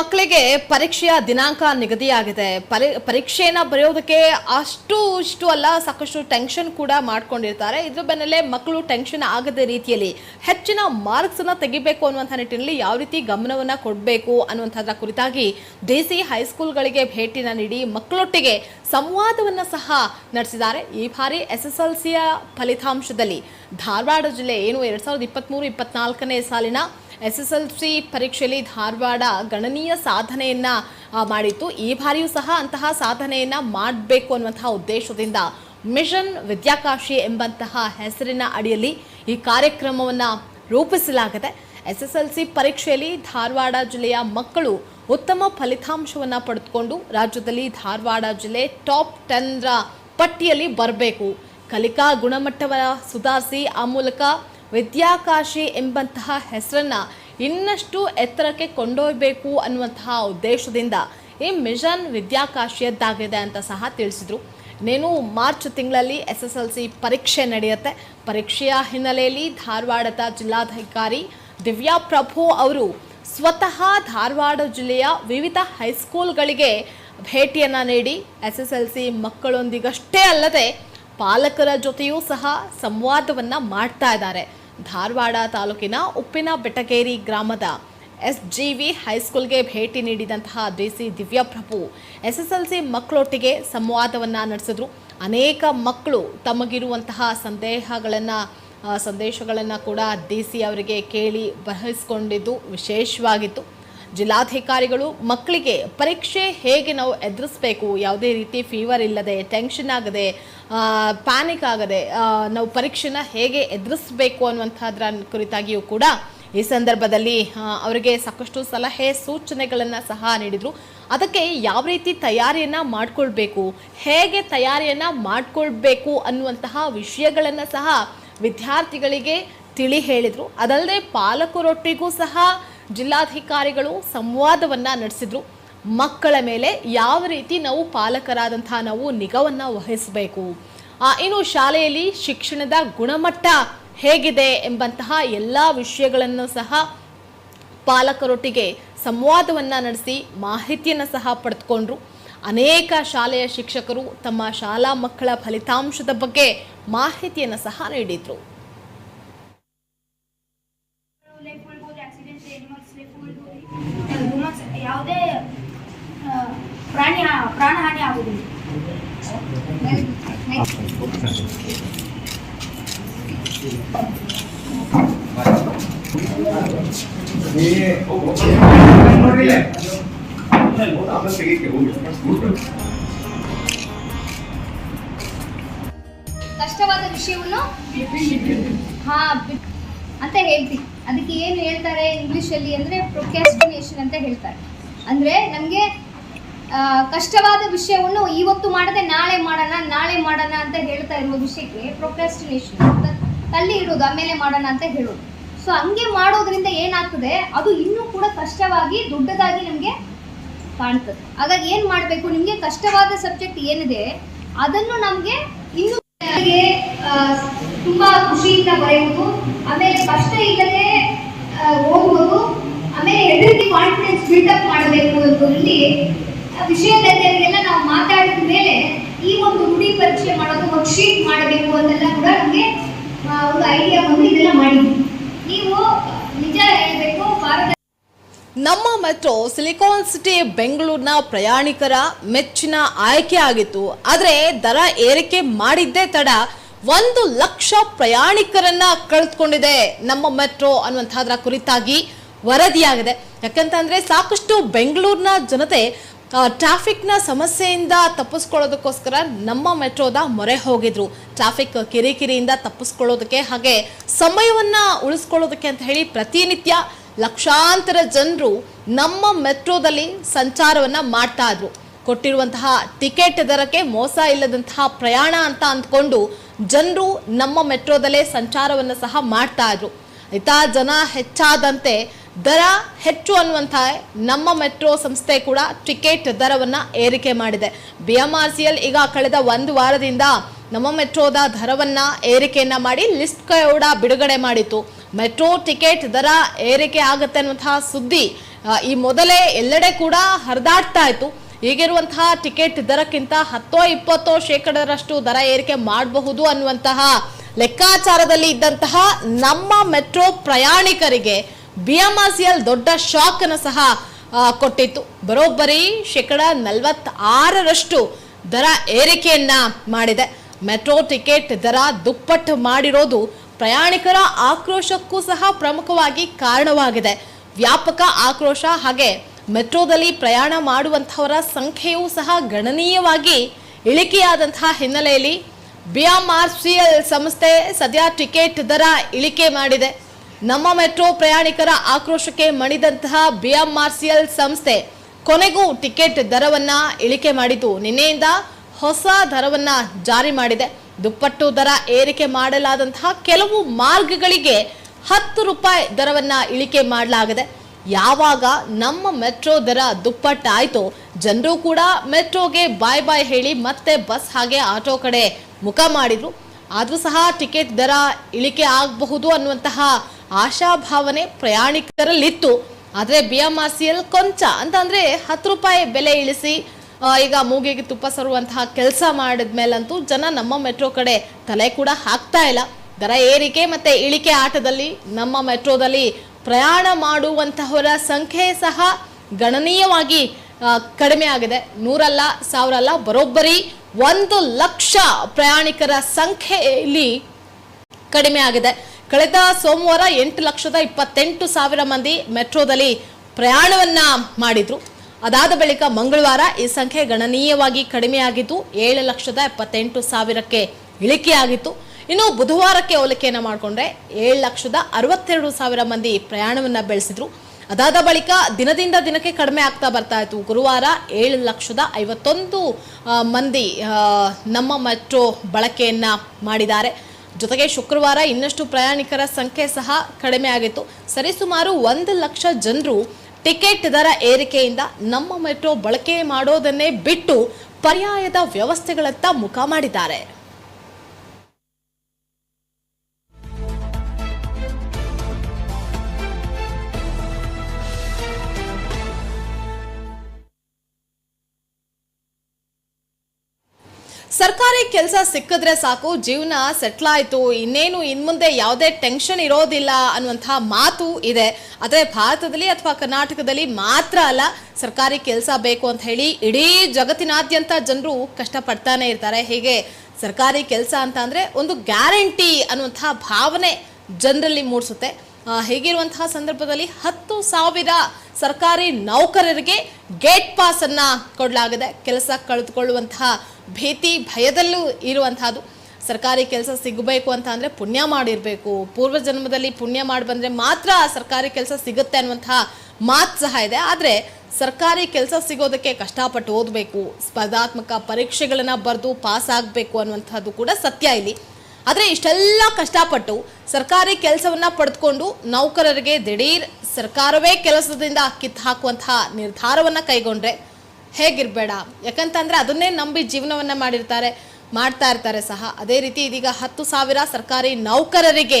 ಮಕ್ಕಳಿಗೆ ಪರೀಕ್ಷೆಯ ದಿನಾಂಕ ನಿಗದಿಯಾಗಿದೆ. ಪರಿ, ಪರೀಕ್ಷೆಯನ್ನ ಬರೆಯೋದಕ್ಕೆ ಅಷ್ಟು ಇಷ್ಟು ಅಲ್ಲ, ಸಾಕಷ್ಟು ಟೆನ್ಷನ್ ಕೂಡ ಮಾಡ್ಕೊಂಡಿರ್ತಾರೆ. ಇದ್ರ ಬೆನ್ನಲ್ಲೇ ಮಕ್ಕಳು ಟೆನ್ಷನ್ ಆಗದ ರೀತಿಯಲ್ಲಿ ಹೆಚ್ಚಿನ ಮಾರ್ಕ್ಸ್ ಅನ್ನ ತೆಗಿಬೇಕು ಅನ್ನುವಂಥ ನಿಟ್ಟಿನಲ್ಲಿ ಯಾವ ರೀತಿ ಗಮನವನ್ನ ಕೊಡಬೇಕು ಅನ್ನುವಂಥದ್ರ ಕುರಿತಾಗಿ ದೇಸಿ ಹೈಸ್ಕೂಲ್ಗಳಿಗೆ ಭೇಟಿನ ನೀಡಿ ಮಕ್ಕಳೊಟ್ಟಿಗೆ ಸಂವಾದವನ್ನ ಸಹ ನಡೆಸಿದ್ದಾರೆ. ಈ ಬಾರಿ ಎಸ್ ಎಸ್ ಎಲ್ ಸಿಯ ಫಲಿತಾಂಶದಲ್ಲಿ ಧಾರವಾಡ ಜಿಲ್ಲೆ ಏನು, ಎರಡ್ ಸಾವಿರದ ಇಪ್ಪತ್ತ್ಮೂರು ಇಪ್ಪತ್ನಾಲ್ಕನೇ ಸಾಲಿನ ಎಸ್ ಎಸ್ ಎಲ್ ಸಿ ಪರೀಕ್ಷೆಯಲ್ಲಿ ಧಾರವಾಡ ಗಣನೀಯ ಸಾಧನೆಯನ್ನು ಮಾಡಿತ್ತು. ಈ ಬಾರಿಯೂ ಸಹ ಅಂತಹ ಸಾಧನೆಯನ್ನು ಮಾಡಬೇಕು ಅನ್ನುವಂತಹ ಉದ್ದೇಶದಿಂದ ಮಿಷನ್ ವಿದ್ಯಾಕಾಶಿ ಎಂಬಂತಹ ಹೆಸರಿನ ಅಡಿಯಲ್ಲಿ ಈ ಕಾರ್ಯಕ್ರಮವನ್ನು ರೂಪಿಸಲಾಗಿದೆ ಎಸ್ ಎಸ್ ಎಲ್ ಸಿ ಪರೀಕ್ಷೆಯಲ್ಲಿ ಧಾರವಾಡ ಜಿಲ್ಲೆಯ ಮಕ್ಕಳು ಉತ್ತಮ ಫಲಿತಾಂಶವನ್ನು ಪಡೆದುಕೊಂಡು ರಾಜ್ಯದಲ್ಲಿ ಧಾರವಾಡ ಜಿಲ್ಲೆ ಟಾಪ್ ಟೆನ್ರ ಪಟ್ಟಿಯಲ್ಲಿ ಬರಬೇಕು. ಕಲಿಕಾ ಗುಣಮಟ್ಟವನ್ನು ಸುಧಾರಿಸಿ, ಆ ಮೂಲಕ ವಿದ್ಯಾಕಾಶಿ ಎಂಬಂತಹ ಹೆಸರನ್ನು ಇನ್ನಷ್ಟು ಎತ್ತರಕ್ಕೆ ಕೊಂಡೊಯ್ಯಬೇಕು ಅನ್ನುವಂತಹ ಉದ್ದೇಶದಿಂದ ಈ ಮಿಷನ್ ವಿದ್ಯಾಕಾಶಿಯದ್ದಾಗಿದೆ ಅಂತ ಸಹ ತಿಳಿಸಿದರು. ಇನ್ನೇನು ಮಾರ್ಚ್ ತಿಂಗಳಲ್ಲಿ ಎಸ್ ಎಸ್ ಎಲ್ ಸಿ ಪರೀಕ್ಷೆ ನಡೆಯುತ್ತೆ. ಪರೀಕ್ಷೆಯ ಹಿನ್ನೆಲೆಯಲ್ಲಿ ಧಾರವಾಡದ ಜಿಲ್ಲಾಧಿಕಾರಿ ದಿವ್ಯಾ ಪ್ರಭು ಅವರು ಸ್ವತಃ ಧಾರವಾಡ ಜಿಲ್ಲೆಯ ವಿವಿಧ ಹೈಸ್ಕೂಲ್ಗಳಿಗೆ ಭೇಟಿಯನ್ನು ನೀಡಿ ಎಸ್ ಎಸ್ ಎಲ್ ಸಿ ಮಕ್ಕಳೊಂದಿಗಷ್ಟೇ ಅಲ್ಲದೆ ಪಾಲಕರ ಜೊತೆಯೂ ಸಹ ಸಂವಾದವನ್ನು ಮಾಡ್ತಾ ಇದ್ದಾರೆ. ಧಾರವಾಡ ತಾಲೂಕಿನ ಉಪ್ಪಿನ ಬೆಟಗೇರಿ ಗ್ರಾಮದ ಎಸ್ ಜಿ ವಿ ಹೈಸ್ಕೂಲ್ಗೆ ಭೇಟಿ ನೀಡಿದಂತಹ DC Divyaprabhu S S L C ಮಕ್ಕಳೊಟ್ಟಿಗೆ ಸಂವಾದವನ್ನು ನಡೆಸಿದ್ರು. ಅನೇಕ ಮಕ್ಕಳು ತಮಗಿರುವಂತಹ ಸಂದೇಹಗಳನ್ನು ಸಂದೇಶಗಳನ್ನು ಕೂಡ ಡಿ ಅವರಿಗೆ ಕೇಳಿ ಬಹಿಸ್ಕೊಂಡಿದ್ದು ವಿಶೇಷವಾಗಿತ್ತು. ಜಿಲ್ಲಾಧಿಕಾರಿಗಳು ಮಕ್ಕಳಿಗೆ ಪರೀಕ್ಷೆ ಹೇಗೆ ನಾವು ಎದುರಿಸಬೇಕು? ಯಾವುದೇ ರೀತಿ ಫೀವರ್ ಇಲ್ಲದೆ ಟೆನ್ಷನ್ ಆಗದೆ ಪ್ಯಾನಿಕ್ ಆಗದೆ ನಾವು ಪರೀಕ್ಷೆನ ಹೇಗೆ ಎದುರಿಸಬೇಕು ಅನ್ನುವಂಥದ್ರ ಕುರಿತಾಗಿಯೂ ಕೂಡ ಈ ಸಂದರ್ಭದಲ್ಲಿ ಅವರಿಗೆ ಸಾಕಷ್ಟು ಸಲಹೆ ಸೂಚನೆಗಳನ್ನು ಸಹ ನೀಡಿದರು. ಅದಕ್ಕೆ ಯಾವ ರೀತಿ ತಯಾರಿಯನ್ನು ಮಾಡಿಕೊಳ್ಬೇಕು? ಹೇಗೆ ತಯಾರಿಯನ್ನು ಮಾಡಿಕೊಳ್ಬೇಕು ಅನ್ನುವಂತಹ ವಿಷಯಗಳನ್ನು ಸಹ ವಿದ್ಯಾರ್ಥಿಗಳಿಗೆ ತಿಳಿ ಹೇಳಿದರು. ಅದಲ್ಲದೆ ಪಾಲಕರೊಟ್ಟಿಗೂ ಸಹ ಜಿಲ್ಲಾಧಿಕಾರಿಗಳು ಸಂವಾದವನ್ನ ನಡೆಸಿದ್ರು. ಮಕ್ಕಳ ಮೇಲೆ ಯಾವ ರೀತಿ ನಾವು ಪಾಲಕರಾದಂತಹ ನಾವು ನಿಗವನ್ನು ವಹಿಸಬೇಕು. ಇನ್ನು ಶಾಲೆಯಲ್ಲಿ ಶಿಕ್ಷಣದ ಗುಣಮಟ್ಟ ಹೇಗಿದೆ ಎಂಬಂತಹ ಎಲ್ಲ ವಿಷಯಗಳನ್ನು ಸಹ ಪಾಲಕರೊಟ್ಟಿಗೆ ಸಂವಾದವನ್ನ ನಡೆಸಿ ಮಾಹಿತಿಯನ್ನು ಸಹ ಪಡೆದುಕೊಂಡ್ರು. ಅನೇಕ ಶಾಲೆಯ ಶಿಕ್ಷಕರು ತಮ್ಮ ಶಾಲಾ ಮಕ್ಕಳ ಫಲಿತಾಂಶದ ಬಗ್ಗೆ ಮಾಹಿತಿಯನ್ನು ಸಹ ನೀಡಿದ್ರು. ಯಾವುದೇ ಪ್ರಾಣಿ ಪ್ರಾಣ, ಪ್ರಾಣಹಾನಿ ಆಗುವುದಿಲ್ಲ. ಕಷ್ಟವಾದ ವಿಷಯವನ್ನು ಹಾ ಅಂತ ಹೇಳ್ತೀವಿ ಅದಕ್ಕೆ ಏನು ಹೇಳ್ತಾರೆ ಇಂಗ್ಲೀಷಲ್ಲಿ ಅಂದರೆ ಪ್ರೊಕ್ಯಾಸ್ಟಿನೇಷನ್ ಅಂತ ಹೇಳ್ತಾರೆ. ಅಂದರೆ ನಮಗೆ ಕಷ್ಟವಾದ ವಿಷಯವನ್ನು ಇವತ್ತು ಮಾಡದೆ ನಾಳೆ ಮಾಡೋಣ ನಾಳೆ ಮಾಡೋಣ ಅಂತ ಹೇಳ್ತಾ ಇರುವ ವಿಷಯಕ್ಕೆ ಪ್ರೊಕ್ರಾಸ್ಟಿನೇಷನ್ ಅಂತ ತಳ್ಳಿ ಇಡೋದು, ಆಮೇಲೆ ಮಾಡೋಣ ಅಂತ ಹೇಳೋದು. ಸೊ ಹಂಗೆ ಮಾಡೋದ್ರಿಂದ ಏನಾಗ್ತದೆ, ಅದು ಇನ್ನೂ ಕೂಡ ಕಷ್ಟವಾಗಿ, ದೊಡ್ಡದಾಗಿ ನಮಗೆ ಕಾಣ್ತದೆ. ಹಾಗಾಗಿ ಏನು ಮಾಡಬೇಕು? ನಿಮಗೆ ಕಷ್ಟವಾದ ಸಬ್ಜೆಕ್ಟ್ ಏನಿದೆ, ಅದನ್ನು ನಮಗೆ ಇನ್ನೂ ತುಂಬಾ ಖುಷಿಯಿಂದ ಬರೆಯುವುದು, ಆಮೇಲೆ ಕಷ್ಟ ಇಲ್ಲದೆ ಹೋಗುವುದು ಆಮೇಲೆ ಎದುರಿಗೆ ಕಾನ್ಫಿಡೆನ್ಸ್ ಬಿಲ್ಡಪ್ ಮಾಡಬೇಕು ಎಂಬುದರಲ್ಲಿ ವಿಷಯದಲ್ಲಿಗೆಲ್ಲ ನಾವು ಮಾತಾಡಿದ ಮೇಲೆ ಈ ಒಂದು ನುಡಿ ಪರೀಕ್ಷೆ ಮಾಡೋದು ವರ್ಕ್ ಶೀಟ್ ಮಾಡಬೇಕು ಅಂತೆಲ್ಲ ಕೂಡ ನಮಗೆ ಒಂದು ಐಡಿಯಾ ಬಂದು ಇದೆಲ್ಲ ಮಾಡಿದ್ವಿ. ನೀವು ನಿಜ ಹೇಳಬೇಕು, ಭಾರತ ನಮ್ಮ ಮೆಟ್ರೋ ಸಿಲಿಕಾನ್ ಸಿಟಿ ಬೆಂಗಳೂರಿನ ಪ್ರಯಾಣಿಕರ ಮೆಚ್ಚಿನ ಆಯ್ಕೆ ಆಗಿತ್ತು. ಆದರೆ ದರ ಏರಿಕೆ ಮಾಡಿದ್ದೇ ತಡ ಒಂದು ಲಕ್ಷ ಪ್ರಯಾಣಿಕರನ್ನ ಕಳೆದುಕೊಂಡಿದೆ ನಮ್ಮ ಮೆಟ್ರೋ ಅನ್ನುವಂಥದ್ರ ಕುರಿತಾಗಿ. ವರದಿಯಾಗಿದೆ. ಯಾಕಂತಂದ್ರೆ ಸಾಕಷ್ಟು ಬೆಂಗಳೂರಿನ ಜನತೆ ಟ್ರಾಫಿಕ್ನ ಸಮಸ್ಯೆಯಿಂದ ತಪ್ಪಿಸ್ಕೊಳ್ಳೋದಕ್ಕೋಸ್ಕರ ನಮ್ಮ ಮೆಟ್ರೋದ ಮೊರೆ ಹೋಗಿದ್ರು. ಟ್ರಾಫಿಕ್ ಕಿರಿಕಿರಿಯಿಂದ ತಪ್ಪಿಸ್ಕೊಳ್ಳೋದಕ್ಕೆ ಹಾಗೆ ಸಮಯವನ್ನ ಉಳಿಸ್ಕೊಳ್ಳೋದಕ್ಕೆ ಅಂತ ಹೇಳಿ ಪ್ರತಿನಿತ್ಯ ಲಕ್ಷಾಂತರ ಜನರು ನಮ್ಮ ಮೆಟ್ರೋದಲ್ಲಿ ಸಂಚಾರವನ್ನ ಮಾಡ್ತಾ ಇದ್ರು. ಕೊಟ್ಟಿರುವಂತಹ ಟಿಕೆಟ್ ದರಕ್ಕೆ ಮೋಸ ಇಲ್ಲದಂತಹ ಪ್ರಯಾಣ ಅಂತ ಅಂದ್ಕೊಂಡು ಜನರು ನಮ್ಮ ಮೆಟ್ರೋದಲ್ಲೇ ಸಂಚಾರವನ್ನು ಸಹ ಮಾಡ್ತಾ ಇದ್ರು. ಆಯ್ತಾ ಜನ ಹೆಚ್ಚಾದಂತೆ ದರ ಹೆಚ್ಚು ಅನ್ನುವಂಥ ನಮ್ಮ ಮೆಟ್ರೋ ಸಂಸ್ಥೆ ಕೂಡ ಟಿಕೆಟ್ ದರವನ್ನ ಏರಿಕೆ ಮಾಡಿದೆ. B M R C L ಈಗ ಕಳೆದ ಒಂದು ವಾರದಿಂದ ನಮ್ಮ ಮೆಟ್ರೋದ ದರವನ್ನ ಏರಿಕೆಯನ್ನ ಮಾಡಿ ಲಿಸ್ಟ್ ಕೂಡ ಬಿಡುಗಡೆ ಮಾಡಿತ್ತು. ಮೆಟ್ರೋ ಟಿಕೆಟ್ ದರ ಏರಿಕೆ ಆಗುತ್ತೆ ಅನ್ನುವಂತಹ ಸುದ್ದಿ ಈ ಮೊದಲೇ ಎಲ್ಲೆಡೆ ಕೂಡ ಹರಿದಾಡ್ತಾ ಇತ್ತು. ಈಗಿರುವಂತಹ ಟಿಕೆಟ್ ದರಕ್ಕಿಂತ ಹತ್ತೋ ಇಪ್ಪತ್ತೋ ಶೇಕಡರಷ್ಟು ದರ ಏರಿಕೆ ಮಾಡಬಹುದು ಅನ್ನುವಂತಹ ಲೆಕ್ಕಾಚಾರದಲ್ಲಿ ಇದ್ದಂತಹ ನಮ್ಮ ಮೆಟ್ರೋ ಪ್ರಯಾಣಿಕರಿಗೆ ಬಿಎಂಆರ್ಸಿಎಲ್ ದೊಡ್ಡ ಶಾಕ್ ಅನ್ನು ಸಹ ಕೊಟ್ಟಿತ್ತು. ಬರೋಬ್ಬರಿ ಶೇಕಡ ನಲವತ್ತಾರರಷ್ಟು ದರ ಏರಿಕೆಯನ್ನ ಮಾಡಿದೆ. ಮೆಟ್ರೋ ಟಿಕೆಟ್ ದರ ದುಪ್ಪಟ್ಟು ಮಾಡಿರೋದು ಪ್ರಯಾಣಿಕರ ಆಕ್ರೋಶಕ್ಕೂ ಸಹ ಪ್ರಮುಖವಾಗಿ ಕಾರಣವಾಗಿದೆ. ವ್ಯಾಪಕ ಆಕ್ರೋಶ ಹಾಗೆ ಮೆಟ್ರೋದಲ್ಲಿ ಪ್ರಯಾಣ ಮಾಡುವಂಥವರ ಸಂಖ್ಯೆಯೂ ಸಹ ಗಣನೀಯವಾಗಿ ಇಳಿಕೆಯಾದಂತಹ ಹಿನ್ನೆಲೆಯಲ್ಲಿ ಬಿಎಂಆರ್ಸಿಎಲ್ ಸಂಸ್ಥೆ ಸದ್ಯ ಟಿಕೆಟ್ ದರ ಇಳಿಕೆ ಮಾಡಿದೆ. ನಮ್ಮ ಮೆಟ್ರೋ ಪ್ರಯಾಣಿಕರ ಆಕ್ರೋಶಕ್ಕೆ ಮಣಿದಂತಹ ಬಿಎಂಆರ್ಸಿಎಲ್ ಸಂಸ್ಥೆ ಕೊನೆಗೂ ಟಿಕೆಟ್ ದರವನ್ನ ಇಳಿಕೆ ಮಾಡಿತು ನಿನ್ನೆಯಿಂದ ಹೊಸ ದರವನ್ನ ಜಾರಿ ಮಾಡಿದೆ. ದುಪ್ಪಟ್ಟು ದರ ಏರಿಕೆ ಮಾಡಲಾದಂತಹ ಕೆಲವು ಮಾರ್ಗಗಳಿಗೆ ಹತ್ತು ರೂಪಾಯಿ ದರವನ್ನ ಇಳಿಕೆ ಮಾಡಲಾಗಿದೆ. ಯಾವಾಗ ನಮ್ಮ ಮೆಟ್ರೋ ದರ ದುಪ್ಪಟ್ಟಾಯಿತು, ಜನರು ಕೂಡ ಮೆಟ್ರೋಗೆ ಬಾಯ್ ಬಾಯ್ ಹೇಳಿ ಮತ್ತೆ ಬಸ್ ಹಾಗೆ ಆಟೋ ಕಡೆ ಮುಖ ಮಾಡಿದ್ರು. ಆದರೂ ಸಹ ಟಿಕೆಟ್ ದರ ಇಳಿಕೆ ಆಗಬಹುದು ಅನ್ನುವಂತಹ ಆಶಾಭಾವನೆ ಪ್ರಯಾಣಿಕರಲ್ಲಿತ್ತು. ಆದರೆ B M R C L ಕೊಂಚ ಅಂತಂದ್ರೆ ಹತ್ತು ರೂಪಾಯಿ ಬೆಲೆ ಇಳಿಸಿ ಈಗ ಮೂಗಿಗೆ ತುಪ್ಪ ಸರುವಂತಹ ಕೆಲಸ ಮಾಡಿದ್ಮೇಲಂತೂ ಜನ ನಮ್ಮ ಮೆಟ್ರೋ ಕಡೆ ತಲೆ ಕೂಡ ಹಾಕ್ತಾ ಇಲ್ಲ. ದರ ಏರಿಕೆ ಮತ್ತೆ ಇಳಿಕೆ ಆಟದಲ್ಲಿ ನಮ್ಮ ಮೆಟ್ರೋದಲ್ಲಿ ಪ್ರಯಾಣ ಮಾಡುವಂತಹವರ ಸಂಖ್ಯೆ ಸಹ ಗಣನೀಯವಾಗಿ ಕಡಿಮೆ ಆಗಿದೆ. ನೂರಲ್ಲ ಸಾವಿರ ಅಲ್ಲ ಬರೋಬ್ಬರಿ ಒಂದು ಲಕ್ಷ ಪ್ರಯಾಣಿಕರ ಸಂಖ್ಯೆಯಲ್ಲಿ ಕಡಿಮೆ ಆಗಿದೆ. ಕಳೆದ ಸೋಮವಾರ ಎಂಟು ಲಕ್ಷದ ಇಪ್ಪತ್ತೆಂಟು ಸಾವಿರ ಮಂದಿ ಮೆಟ್ರೋದಲ್ಲಿ ಪ್ರಯಾಣವನ್ನ ಮಾಡಿದ್ರು. ಅದಾದ ಬಳಿಕ ಮಂಗಳವಾರ ಈ ಸಂಖ್ಯೆ ಗಣನೀಯವಾಗಿ ಕಡಿಮೆಯಾಗಿದ್ದು ಏಳು ಲಕ್ಷದ ಎಪ್ಪತ್ತೆಂಟು ಸಾವಿರಕ್ಕೆ ಇಳಿಕೆಯಾಗಿತ್ತು. ಇನ್ನು ಬುಧವಾರಕ್ಕೆ ಹೋಲಿಕೆಯನ್ನು ಮಾಡಿಕೊಂಡ್ರೆ ಏಳು ಲಕ್ಷದ ಅರವತ್ತೆರಡು ಸಾವಿರ ಮಂದಿ ಪ್ರಯಾಣವನ್ನ ಬೆಳೆಸಿದ್ರು. ಅದಾದ ಬಳಿಕ ದಿನದಿಂದ ದಿನಕ್ಕೆ ಕಡಿಮೆ ಆಗ್ತಾ ಬರ್ತಾ ಇತ್ತು. ಗುರುವಾರ ಏಳು ಲಕ್ಷದ ಐವತ್ತೊಂದು ಮಂದಿ ನಮ್ಮ ಮೆಟ್ರೋ ಬಳಕೆಯನ್ನು ಮಾಡಿದ್ದಾರೆ. ಜೊತೆಗೆ ಶುಕ್ರವಾರ ಇನ್ನಷ್ಟು ಪ್ರಯಾಣಿಕರ ಸಂಖ್ಯೆ ಸಹ ಕಡಿಮೆ ಆಗಿತ್ತು. ಸರಿಸುಮಾರು ಒಂದು ಲಕ್ಷ ಜನರು ಟಿಕೆಟ್ ದರ ಏರಿಕೆಯಿಂದ ನಮ್ಮ ಮೆಟ್ರೋ ಬಳಕೆ ಮಾಡೋದನ್ನೇ ಬಿಟ್ಟು ಪರ್ಯಾಯದ ವ್ಯವಸ್ಥೆಗಳತ್ತ ಮುಖ ಮಾಡಿದ್ದಾರೆ. ಸರ್ಕಾರಿ ಕೆಲಸ ಸಿಕ್ಕಿದ್ರೆ ಸಾಕು, ಜೀವನ ಸೆಟ್ಲ್ ಆಯಿತು, ಇನ್ನೇನು ಇನ್ಮುಂದೆ ಯಾವುದೇ ಟೆನ್ಷನ್ ಇರೋದಿಲ್ಲ ಅನ್ನುವಂತಹ ಮಾತು ಇದೆ. ಆದರೆ ಭಾರತದಲ್ಲಿ ಅಥವಾ ಕರ್ನಾಟಕದಲ್ಲಿ ಮಾತ್ರ ಅಲ್ಲ, ಸರ್ಕಾರಿ ಕೆಲಸ ಬೇಕು ಅಂತ ಹೇಳಿ ಇಡೀ ಜಗತ್ತಿನಾದ್ಯಂತ ಜನರು ಕಷ್ಟಪಡ್ತಾನೆ ಇರ್ತಾರೆ. ಹೀಗೆ ಸರ್ಕಾರಿ ಕೆಲಸ ಅಂತ ಅಂದರೆ ಒಂದು ಗ್ಯಾರಂಟಿ ಅನ್ನುವಂತಹ ಭಾವನೆ ಜನರಲ್ಲಿ ಮೂಡಿಸುತ್ತೆ. ಹೀಗಿರುವಂತಹ ಸಂದರ್ಭದಲ್ಲಿ ಹತ್ತು ಸಾವಿರ ಸರ್ಕಾರಿ ನೌಕರರಿಗೆ ಗೇಟ್ ಪಾಸ್ ಅನ್ನ ಕೊಡಲಾಗಿದೆ. ಕೆಲಸ ಕಳೆದುಕೊಳ್ಳುವಂತಹ ಭೀತಿ ಭಯದಲ್ಲೂ ಇರುವಂತಹದ್ದು. ಸರ್ಕಾರಿ ಕೆಲಸ ಸಿಗಬೇಕು ಅಂತ ಅಂದರೆ ಪುಣ್ಯ ಮಾಡಿರಬೇಕು. ಪೂರ್ವ ಜನ್ಮದಲ್ಲಿ ಪುಣ್ಯ ಮಾಡಿ ಬಂದರೆ ಮಾತ್ರ ಸರ್ಕಾರಿ ಕೆಲಸ ಸಿಗುತ್ತೆ ಅನ್ನುವಂತಹ ಮಾತು ಸಹ ಇದೆ. ಆದರೆ ಸರ್ಕಾರಿ ಕೆಲಸ ಸಿಗೋದಕ್ಕೆ ಕಷ್ಟಪಟ್ಟು ಓದಬೇಕು, ಸ್ಪರ್ಧಾತ್ಮಕ ಪರೀಕ್ಷೆಗಳನ್ನು ಬರೆದು ಪಾಸ್ ಆಗಬೇಕು ಅನ್ನುವಂಥದ್ದು ಕೂಡ ಸತ್ಯ ಇಲ್ಲಿ. ಆದರೆ ಇಷ್ಟೆಲ್ಲ ಕಷ್ಟಪಟ್ಟು ಸರ್ಕಾರಿ ಕೆಲಸವನ್ನು ಪಡೆದುಕೊಂಡು ನೌಕರರಿಗೆ ದಿಢೀರ್ ಸರ್ಕಾರವೇ ಕೆಲಸದಿಂದ ಕಿತ್ತು ಹಾಕುವಂತಹ ನಿರ್ಧಾರವನ್ನು ಕೈಗೊಂಡ್ರೆ ಹೇಗಿರ್ಬೇಡ. ಯಾಕಂತಂದ್ರೆ ಅದನ್ನೇ ನಂಬಿ ಜೀವನವನ್ನ ಮಾಡಿರ್ತಾರೆ, ಮಾಡ್ತಾ ಇರ್ತಾರೆ ಸಹ. ಅದೇ ರೀತಿ ಇದೀಗ ಹತ್ತು ಸಾವಿರ ಸರ್ಕಾರಿ ನೌಕರರಿಗೆ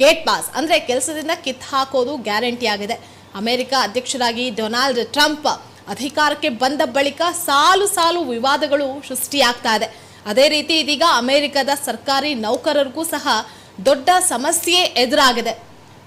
ಗೇಟ್ ಪಾಸ್ ಅಂದ್ರೆ ಕೆಲಸದಿಂದ ಕಿತ್ ಹಾಕೋದು ಗ್ಯಾರಂಟಿ ಆಗಿದೆ. ಅಮೆರಿಕ ಅಧ್ಯಕ್ಷರಾಗಿ ಡೊನಾಲ್ಡ್ ಟ್ರಂಪ್ ಅಧಿಕಾರಕ್ಕೆ ಬಂದ ಬಳಿಕ ಸಾಲು ಸಾಲು ವಿವಾದಗಳು ಸೃಷ್ಟಿಯಾಗ್ತಾ ಇದೆ. ಅದೇ ರೀತಿ ಇದೀಗ ಅಮೆರಿಕದ ಸರ್ಕಾರಿ ನೌಕರರಿಗೂ ಸಹ ದೊಡ್ಡ ಸಮಸ್ಯೆ ಎದುರಾಗಿದೆ.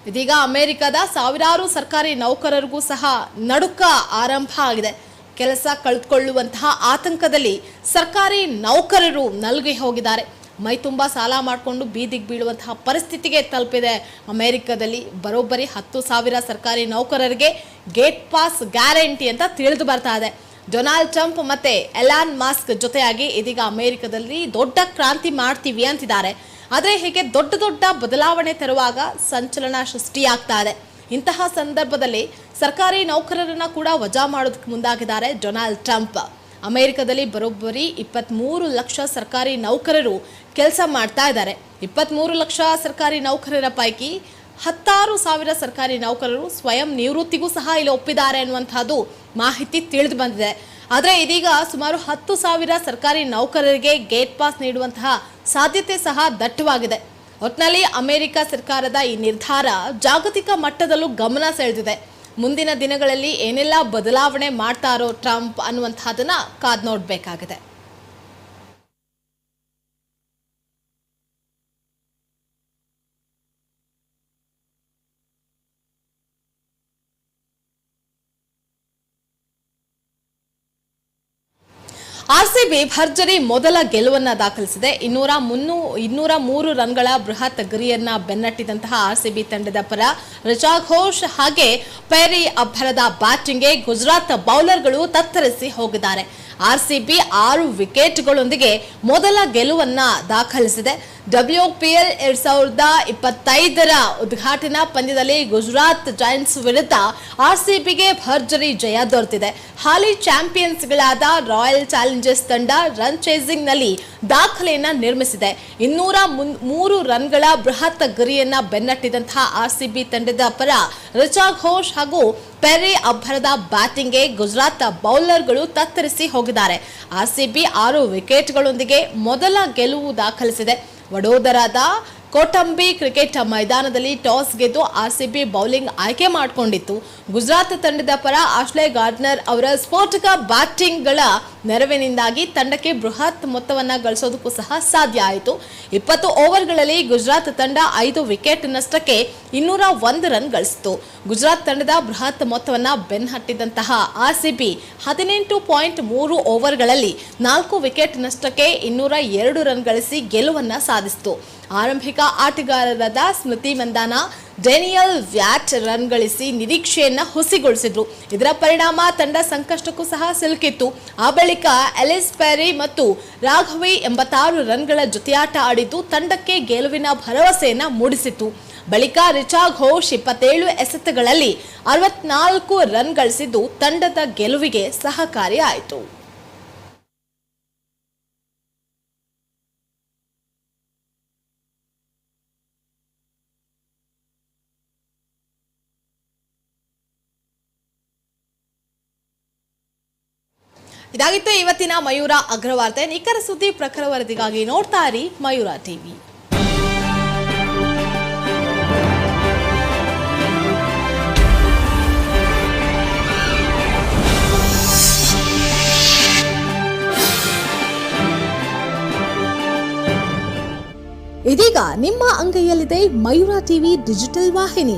ಇದೀಗ ಅಮೆರಿಕದ ಸಾವಿರಾರು ಸರ್ಕಾರಿ ನೌಕರರಿಗೂ ಸಹ ನಡುಕ ಆರಂಭ ಆಗಿದೆ. ಕೆಲಸ ಕಳೆದುಕೊಳ್ಳುವಂತಹ ಆತಂಕದಲ್ಲಿ ಸರ್ಕಾರಿ ನೌಕರರು ನಲುಗಿ ಹೋಗಿದ್ದಾರೆ. ಮೈ ತುಂಬ ಸಾಲ ಮಾಡಿಕೊಂಡು ಬೀದಿಗೆ ಬೀಳುವಂತಹ ಪರಿಸ್ಥಿತಿಗೆ ತಲುಪಿದೆ. ಅಮೆರಿಕದಲ್ಲಿ ಬರೋಬ್ಬರಿ ಹತ್ತು ಸಾವಿರ ಸರ್ಕಾರಿ ನೌಕರರಿಗೆ ಗೇಟ್ ಪಾಸ್ ಗ್ಯಾರಂಟಿ ಅಂತ ತಿಳಿದು ಬರ್ತಾ ಇದೆ. ಡೊನಾಲ್ಡ್ ಟ್ರಂಪ್ ಮತ್ತೆ ಎಲಾನ್ ಮಾಸ್ಕ್ ಜೊತೆಯಾಗಿ ಇದೀಗ ಅಮೆರಿಕದಲ್ಲಿ ದೊಡ್ಡ ಕ್ರಾಂತಿ ಮಾಡ್ತೀವಿ ಅಂತಿದ್ದಾರೆ. ಆದರೆ ಹೀಗೆ ದೊಡ್ಡ ದೊಡ್ಡ ಬದಲಾವಣೆ ತರುವಾಗ ಸಂಚಲನ ಸೃಷ್ಟಿಯಾಗ್ತಾ ಇದೆ. ಇಂತಹ ಸಂದರ್ಭದಲ್ಲಿ ಸರ್ಕಾರಿ ನೌಕರರನ್ನ ಕೂಡ ವಜಾ ಮಾಡೋದಕ್ಕೆ ಮುಂದಾಗಿದ್ದಾರೆ ಡೊನಾಲ್ಡ್ ಟ್ರಂಪ್. ಅಮೆರಿಕದಲ್ಲಿ ಬರೋಬ್ಬರಿ ಇಪ್ಪತ್ತ್ಮೂರು ಲಕ್ಷ ಸರ್ಕಾರಿ ನೌಕರರು ಕೆಲಸ ಮಾಡ್ತಾ ಇದ್ದಾರೆ. ಇಪ್ಪತ್ತ್ಮೂರು ಲಕ್ಷ ಸರ್ಕಾರಿ ನೌಕರರ ಪೈಕಿ ಹತ್ತಾರು ಸಾವಿರ ಸರ್ಕಾರಿ ನೌಕರರು ಸ್ವಯಂ ನಿವೃತ್ತಿಗೂ ಸಹ ಇಲ್ಲಿ ಒಪ್ಪಿದ್ದಾರೆ ಅನ್ನುವಂಥದ್ದು ಮಾಹಿತಿ ತಿಳಿದು ಬಂದಿದೆ. ಆದರೆ ಇದೀಗ ಸುಮಾರು ಹತ್ತು ಸಾವಿರ ಸರ್ಕಾರಿ ನೌಕರರಿಗೆ ಗೇಟ್ ಪಾಸ್ ನೀಡುವಂತಹ ಸಾಧ್ಯತೆ ಸಹ ದಟ್ಟವಾಗಿದೆ. ಒಟ್ನಲ್ಲಿ ಅಮೆರಿಕ ಸರ್ಕಾರದ ಈ ನಿರ್ಧಾರ ಜಾಗತಿಕ ಮಟ್ಟದಲ್ಲೂ ಗಮನ ಸೆಳೆದಿದೆ. ಮುಂದಿನ ದಿನಗಳಲ್ಲಿ ಏನೆಲ್ಲ ಬದಲಾವಣೆ ಮಾಡ್ತಾರೋ ಟ್ರಂಪ್ ಅನ್ನುವಂತಹದನ್ನ ಕಾದ್ ನೋಡ್ಬೇಕಾಗಿದೆ. ಆರ್ಸಿಬಿ ಭರ್ಜರಿ ಮೊದಲ ಗೆಲುವನ್ನ ದಾಖಲಿಸಿದೆ. ಇನ್ನೂರ ಮುನ್ನೂ, ಇನ್ನೂರ ಮೂರು ರನ್ಗಳ ಬೃಹತ್ ಗುರಿಯನ್ನ ಬೆನ್ನಟ್ಟಿದಂತಹ ಆರ್ಸಿಬಿ ತಂಡದ ಪರ ರಿಚಾ ಘೋಷ್ ಹಾಗೆ ಪೆರಿ ಅಬ್ಬರದ ಬ್ಯಾಟಿಂಗ್ಗೆ ಗುಜರಾತ್ ಬೌಲರ್ಗಳು ತತ್ತರಿಸಿ ಹೋಗಿದ್ದಾರೆ. ಆರ್ಸಿಬಿ ಆರು ವಿಕೆಟ್ಗಳೊಂದಿಗೆ ಮೊದಲ ಗೆಲುವನ್ನ ದಾಖಲಿಸಿದೆ. ಡಬ್ಲ್ಯೂಪಿಎಲ್ ಎರಡ್ ಸಾವಿರದ ಇಪ್ಪತ್ತೈದರ ಉದ್ಘಾಟನಾ ಪಂದ್ಯದಲ್ಲಿ ಗುಜರಾತ್ ಜಾಯಂಟ್ಸ್ ವಿರುದ್ಧ ಆರ್ಸಿಬಿಗೆ ಭರ್ಜರಿ ಜಯ ದೊರೆತಿದೆ. ಹಾಲಿ ಚಾಂಪಿಯನ್ಸ್ಗಳಾದ ರಾಯಲ್ ಚಾಲೆಂಜರ್ಸ್ ತಂಡ ರನ್ ಚೇಸಿಂಗ್ನಲ್ಲಿ ದಾಖಲೆಯನ್ನ ನಿರ್ಮಿಸಿದೆ. ಇನ್ನೂರ ಮೂರು ರನ್ಗಳ ಬೃಹತ್ ಗುರಿಯನ್ನ ಬೆನ್ನಟ್ಟಿದಂತಹ ಬಿ ತಂಡದ ಪರ ರಿಚಾ ಘೋಷ್ ಹಾಗೂ ಪೆರೆ ಅಬ್ಬರದ ಬ್ಯಾಟಿಂಗ್ಗೆ ಗುಜರಾತ್ ಬೌಲರ್ಗಳು ತತ್ತರಿಸಿ ಹೋಗಿದ್ದಾರೆ. ಆರ್ಸಿಬಿ ಆರು ವಿಕೆಟ್ಗಳೊಂದಿಗೆ ಮೊದಲ ಗೆಲುವು ದಾಖಲಿಸಿದೆ. ವಡೋದರಾದ ಕೋಟಂಬಿ ಕ್ರಿಕೆಟ್ ಮೈದಾನದಲ್ಲಿ ಟಾಸ್ ಗೆದ್ದು ಆರ್ಸಿಬಿ ಬೌಲಿಂಗ್ ಆಯ್ಕೆ ಮಾಡಿಕೊಂಡಿತ್ತು. ಗುಜರಾತ್ ತಂಡದ ಪರ ಆಶ್ಲೆ ಗಾರ್ಡ್ನರ್ ಅವರ ಸ್ಫೋಟಕ ಬ್ಯಾಟಿಂಗ್ಗಳ ನೆರವಿನಿಂದಾಗಿ ತಂಡಕ್ಕೆ ಬೃಹತ್ ಮೊತ್ತವನ್ನು ಗಳಿಸೋದಕ್ಕೂ ಸಹ ಸಾಧ್ಯ ಆಯಿತು. ಇಪ್ಪತ್ತು ಓವರ್ಗಳಲ್ಲಿ ಗುಜರಾತ್ ತಂಡ ಐದು ವಿಕೆಟ್ ನಷ್ಟಕ್ಕೆ ಇನ್ನೂರ ಒಂದು ರನ್ ಗಳಿಸಿತು. ಗುಜರಾತ್ ತಂಡದ ಬೃಹತ್ ಮೊತ್ತವನ್ನು ಬೆನ್ನಹಟ್ಟಿದಂತಹ ಆರ್ಸಿಬಿ ಹದಿನೆಂಟು ಪಾಯಿಂಟ್ ಮೂರು ಓವರ್ಗಳಲ್ಲಿ ನಾಲ್ಕು ವಿಕೆಟ್ ನಷ್ಟಕ್ಕೆ ಇನ್ನೂರ ಎರಡು ರನ್ ಗಳಿಸಿ ಗೆಲುವನ್ನು ಸಾಧಿಸಿತು. ಆರಂಭಿಕ ಆಟಗಾರರಾದ Smriti Mandhana Danielle Wyatt run ಗಳಿಸಿ ನಿರೀಕ್ಷೆಯನ್ನ ಹುಸಿಗೊಳಿಸಿದ್ರು. ಇದರ ಪರಿಣಾಮ ತಂಡ ಸಂಕಷ್ಟಕ್ಕೂ ಸಹ ಸಿಲುಕಿತ್ತು. ಆ ಬಳಿಕ ಎಲಿಸ್ ಪ್ಯಾರಿ ಮತ್ತು ರಾಘವಿ ಎಂಬತ್ತಾರು ರನ್ಗಳ ಜೊತೆಯಾಟ ಆಡಿದ್ದು ತಂಡಕ್ಕೆ ಗೆಲುವಿನ ಭರವಸೆಯನ್ನ ಮೂಡಿಸಿತು ಬಳಿಕ ರಿಚಾ ಘೋಷ್ ಇಪ್ಪತ್ತೇಳು ಎಸೆತಗಳಲ್ಲಿ ಅರವತ್ನಾಲ್ಕು ರನ್ ಗಳಿಸಿದ್ದು ತಂಡದ ಗೆಲುವಿಗೆ ಸಹಕಾರಿಯಾಯಿತು. ಇದಾಗಿತ್ತು ಇವತ್ತಿನ ಮಯೂರ ಅಗ್ರವಾರ್ತೆ. ನಿಖರ ಸುದ್ದಿ ಪ್ರಖರ ವರದಿಗಾಗಿ ನೋಡ್ತಾ ಇರಿ ಮಯೂರ ಟಿವಿ. ಇದೀಗ ನಿಮ್ಮ ಅಂಗೈಯಲ್ಲಿದೆ ಮಯೂರ ಟಿವಿ ಡಿಜಿಟಲ್ ವಾಹಿನಿ.